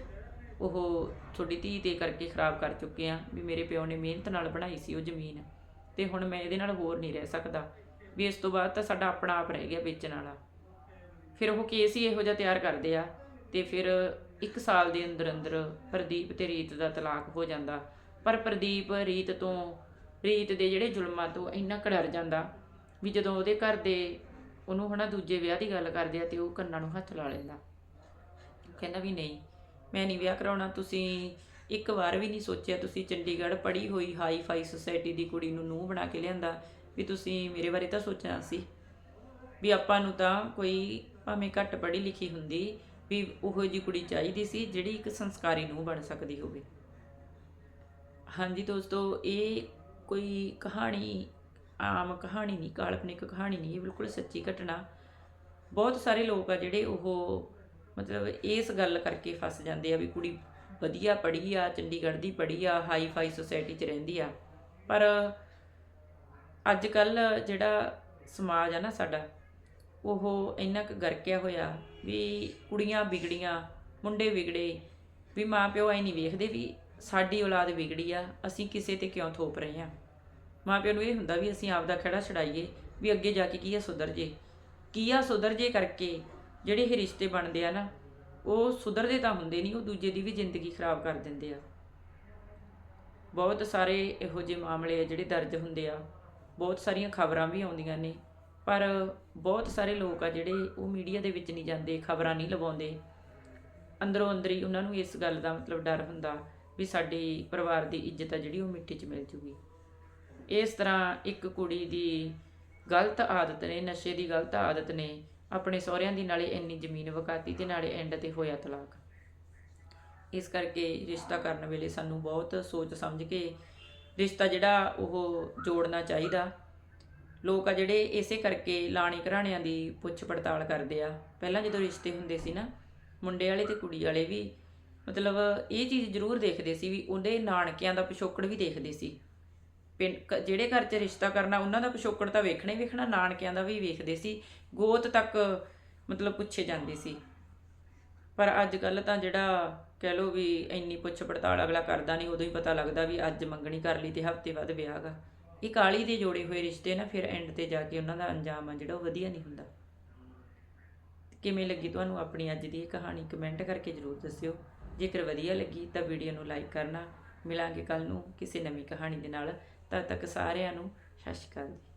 ਉਹ ਤੁਹਾਡੀ ਧੀ ਤੇ ਕਰਕੇ ਖਰਾਬ ਕਰ ਚੁੱਕੇ ਆ ਵੀ ਮੇਰੇ ਪਿਓ ਨੇ ਮਿਹਨਤ ਨਾਲ ਬਣਾਈ ਸੀ ਉਹ ਜ਼ਮੀਨ। ਤੇ ਹੁਣ ਮੈਂ ਇਹਦੇ ਨਾਲ ਹੋਰ ਨਹੀਂ ਰਹਿ ਸਕਦਾ। ਵੀ ਇਸ ਤੋਂ ਬਾਅਦ ਤਾਂ ਸਾਡਾ ਆਪਣਾ ਆਪ ਰਹਿ ਗਿਆ ਵੇਚਣ ਵਾਲਾ। ਫਿਰ ਉਹ ਕੇਸ ਹੀ ਇਹੋ ਜਿਹਾ ਤਿਆਰ ਕਰਦੇ ਆ ਤੇ ਫਿਰ 1 ਸਾਲ ਦੇ ਅੰਦਰ ਅੰਦਰ ਪ੍ਰਦੀਪ ਤੇ ਰੀਤ ਦਾ ਤਲਾਕ ਹੋ ਜਾਂਦਾ। ਪਰ ਪ੍ਰਦੀਪ ਰੀਤ ਤੋਂ, ਰੀਤ ਦੇ ਜਿਹੜੇ ਜ਼ੁਲਮਾਂ ਤੋਂ ਇੰਨਾ ਕੜਰ ਜਾਂਦਾ ਵੀ ਜਦੋਂ ਉਹਦੇ ਘਰ ਦੇ ਉਹਨੂੰ ਹਨਾ ਦੂਜੇ ਵਿਆਹ ਦੀ ਗੱਲ ਕਰਦੇ ਆ ਤੇ ਉਹ ਕੰਨਾਂ ਨੂੰ ਹੱਥ ਲਾ ਲੈਂਦਾ। ਕਹਿੰਦਾ ਵੀ ਨਹੀਂ, ਮੈਂ ਨਹੀਂ ਵਿਆਹ ਕਰਾਉਣਾ, ਤੁਸੀਂ ਇੱਕ ਵਾਰ ਵੀ ਨਹੀਂ ਸੋਚਿਆ, ਤੁਸੀਂ ਚੰਡੀਗੜ੍ਹ ਪੜ੍ਹੀ ਹੋਈ ਹਾਈ ਫਾਈ ਸੁਸਾਇਟੀ ਦੀ ਕੁੜੀ ਨੂੰ ਨੂੰਹ ਬਣਾ ਕੇ ਲਿਆਂਦਾ ਵੀ ਤੁਸੀਂ ਮੇਰੇ ਬਾਰੇ ਤਾਂ ਸੋਚਣਾ ਸੀ। ਵੀ ਆਪਾਂ ਨੂੰ ਤਾਂ ਕੋਈ ਭਾਵੇਂ ਘੱਟ ਪੜ੍ਹੀ ਲਿਖੀ ਹੁੰਦੀ ਵੀ ਉਹੋ ਜੀ ਕੁੜੀ ਚਾਹੀਦੀ ਸੀ ਜਿਹੜੀ ਇੱਕ ਸੰਸਕਾਰੀ ਨੂੰ ਬਣ ਸਕਦੀ ਹੋਵੇ। ਹਾਂਜੀ ਦੋਸਤੋ, ਇਹ ਕੋਈ ਕਹਾਣੀ, ਆਮ ਕਹਾਣੀ ਨਹੀਂ, ਕਾਲਪਨਿਕ ਕਹਾਣੀ ਨਹੀਂ, ਇਹ ਬਿਲਕੁਲ ਸੱਚੀ ਘਟਨਾ। ਬਹੁਤ ਸਾਰੇ ਲੋਕ ਆ ਜਿਹੜੇ ਉਹ ਮਤਲਬ ਇਸ ਗੱਲ ਕਰਕੇ ਫਸ ਜਾਂਦੇ ਆ ਵੀ ਕੁੜੀ ਵਧੀਆ ਪੜ੍ਹੀ ਆ, ਚੰਡੀਗੜ੍ਹ ਦੀ ਪੜ੍ਹੀ ਆ ਹਾਈ ਫਾਈ ਸੁਸਾਇਟੀ 'ਚ ਰਹਿੰਦੀ ਆ। ਪਰ ਅੱਜ ਕੱਲ ਜਿਹੜਾ ਸਮਾਜ ਆ ਨਾ ਸਾਡਾ ਉਹ ਇੰਨਾ ਕੁ ਗਰਕਿਆ ਹੋਇਆ ਵੀ ਕੁੜੀਆਂ ਵਿਗੜੀਆਂ, ਮੁੰਡੇ ਵਿਗੜੇ, ਵੀ ਮਾਂ ਪਿਓ ਐ ਨਹੀਂ ਵੇਖਦੇ ਵੀ ਸਾਡੀ ਔਲਾਦ ਵਿਗੜੀ ਆ, ਅਸੀਂ ਕਿਸੇ ਤੇ ਕਿਉਂ ਥੋਪ ਰਹੇ ਆ ਮਾਂ ਪਿਓ ਨੂੰ ਇਹ ਹੁੰਦਾ ਵੀ ਅਸੀਂ ਆਪ ਦਾ ਖੜਾ ਛਡਾਈਏ, ਵੀ ਅੱਗੇ ਜਾ ਕੇ ਕੀ ਆ ਸੁਧਰ ਜੇ ਕੀ ਆ ਸੁਧਰ ਜੇ ਕਰਕੇ ਜਿਹੜੇ ਇਹ ਰਿਸ਼ਤੇ ਬਣਦੇ ਆ ਨਾ, ਉਹ ਸੁਧਰਦੇ ਤਾਂ ਹੁੰਦੇ ਨਹੀਂ, ਉਹ ਦੂਜੇ ਦੀ ਵੀ ਜ਼ਿੰਦਗੀ ਖਰਾਬ ਕਰ ਦਿੰਦੇ ਆ। ਬਹੁਤ ਸਾਰੇ ਇਹੋ ਜਿਹੇ ਮਾਮਲੇ ਆ ਜਿਹੜੇ ਦਰਜ ਹੁੰਦੇ ਆ, ਬਹੁਤ ਸਾਰੀਆਂ ਖਬਰਾਂ ਵੀ ਆਉਂਦੀਆਂ ਨੇ। ਪਰ ਬਹੁਤ ਸਾਰੇ ਲੋਕ ਆ ਜਿਹੜੇ ਉਹ ਮੀਡੀਆ ਦੇ ਵਿੱਚ ਨਹੀਂ ਜਾਂਦੇ, ਖਬਰਾਂ ਨਹੀਂ ਲਵਾਉਂਦੇ। ਅੰਦਰੋਂ ਅੰਦਰ ਹੀ ਉਹਨਾਂ ਨੂੰ ਇਸ ਗੱਲ ਦਾ ਮਤਲਬ ਡਰ ਹੁੰਦਾ ਵੀ ਸਾਡੇ ਪਰਿਵਾਰ ਦੀ ਇੱਜ਼ਤ ਆ ਜਿਹੜੀ ਉਹ ਮਿੱਟੀ 'ਚ ਮਿਲ ਜੂਗੀ। ਇਸ ਤਰ੍ਹਾਂ ਇੱਕ ਕੁੜੀ ਦੀ ਗਲਤ ਆਦਤ ਨੇ, ਨਸ਼ੇ ਦੀ ਗਲਤ ਆਦਤ ਨੇ, ਆਪਣੇ ਸਹੁਰਿਆਂ ਦੀ ਨਾਲੇ ਇੰਨੀ ਜ਼ਮੀਨ ਵਕਾਤੀ ਤੇ ਨਾਲੇ ਐਂਡ ਤੇ ਹੋਇਆ ਤਲਾਕ। ਇਸ ਕਰਕੇ ਰਿਸ਼ਤਾ ਕਰਨ ਵੇਲੇ ਸਾਨੂੰ ਬਹੁਤ ਸੋਚ ਸਮਝ ਕੇ ਰਿਸ਼ਤਾ ਜਿਹੜਾ ਉਹ ਜੋੜਨਾ ਚਾਹੀਦਾ। ਲੋਕ ਆ ਜਿਹੜੇ ਇਸੇ ਕਰਕੇ ਲਾਣੀ ਘਰਾਣਿਆਂ ਦੀ ਪੁੱਛ ਪੜਤਾਲ ਕਰਦੇ ਆ। ਪਹਿਲਾਂ ਜਦੋਂ ਰਿਸ਼ਤੇ ਹੁੰਦੇ ਸੀ ਨਾ, ਮੁੰਡੇ ਵਾਲੇ ਤੇ ਕੁੜੀ ਵਾਲੇ ਵੀ, ਮਤਲਬ ਇਹ ਚੀਜ਼ ਜ਼ਰੂਰ ਦੇਖਦੇ ਸੀ ਵੀ ਉਹਦੇ ਨਾਨਕਿਆਂ ਦਾ ਪਿਛੋਕੜ ਵੀ ਦੇਖਦੇ ਸੀ। ਪਿੰਡ ਕ- ਜਿਹੜੇ ਘਰ 'ਚ ਰਿਸ਼ਤਾ ਕਰਨਾ, ਉਹਨਾਂ ਦਾ ਪਿਛੋਕੜ ਤਾਂ ਵੇਖਣਾ ਹੀ ਵੇਖਣਾ, ਨਾਨਕਿਆਂ ਦਾ ਵੀ ਵੇਖਦੇ ਸੀ। ਗੋਤ ਤੱਕ ਮਤਲਬ ਪੁੱਛੇ ਜਾਂਦੇ ਸੀ। ਪਰ ਅੱਜ ਕੱਲ ਤਾਂ ਜਿਹੜਾ ਕਹਿ ਲੋ ਵੀ ਇੰਨੀ ਪੁੱਛ ਪੜਤਾਲ ਅਗਲਾ ਕਰਦਾ ਨਹੀਂ, ਉਦੋਂ ਹੀ ਪਤਾ ਲੱਗਦਾ ਵੀ ਅੱਜ ਮੰਗਣੀ ਕਰ ਲਈ ਤੇ ਹਫ਼ਤੇ ਬਾਅਦ ਵਿਆਹ ਗਾ। ਇਹ ਕਾਲੀ ਦੇ ਜੋੜੇ ਹੋਏ ਰਿਸ਼ਤੇ ਨਾ, ਫਿਰ ਐਂਡ ਤੇ ਜਾ ਕੇ ਉਹਨਾਂ ਦਾ ਅੰਜਾਮ ਆ ਜਿਹੜਾ ਉਹ ਵਧੀਆ ਨਹੀਂ ਹੁੰਦਾ। ਕਿਵੇਂ ਲੱਗੀ ਤੁਹਾਨੂੰ ਆਪਣੀ ਅੱਜ ਦੀ ਇਹ ਕਹਾਣੀ? ਕਮੈਂਟ ਕਰਕੇ ਜਰੂਰ ਦੱਸਿਓ। ਜੇਕਰ ਵਧੀਆ ਲੱਗੀ ਤਾਂ ਵੀਡੀਓ ਨੂੰ ਲਾਈਕ ਕਰਨਾ। ਮਿਲਾਂਗੇ ਕੱਲ ਨੂੰ ਕਿਸੇ ਨਵੀਂ ਕਹਾਣੀ ਦੇ ਨਾਲ। ਤਦ ਤੱਕ ਸਾਰਿਆਂ ਨੂੰ ਸਤਿ ਸ਼੍ਰੀ ਅਕਾਲ ਜੀ।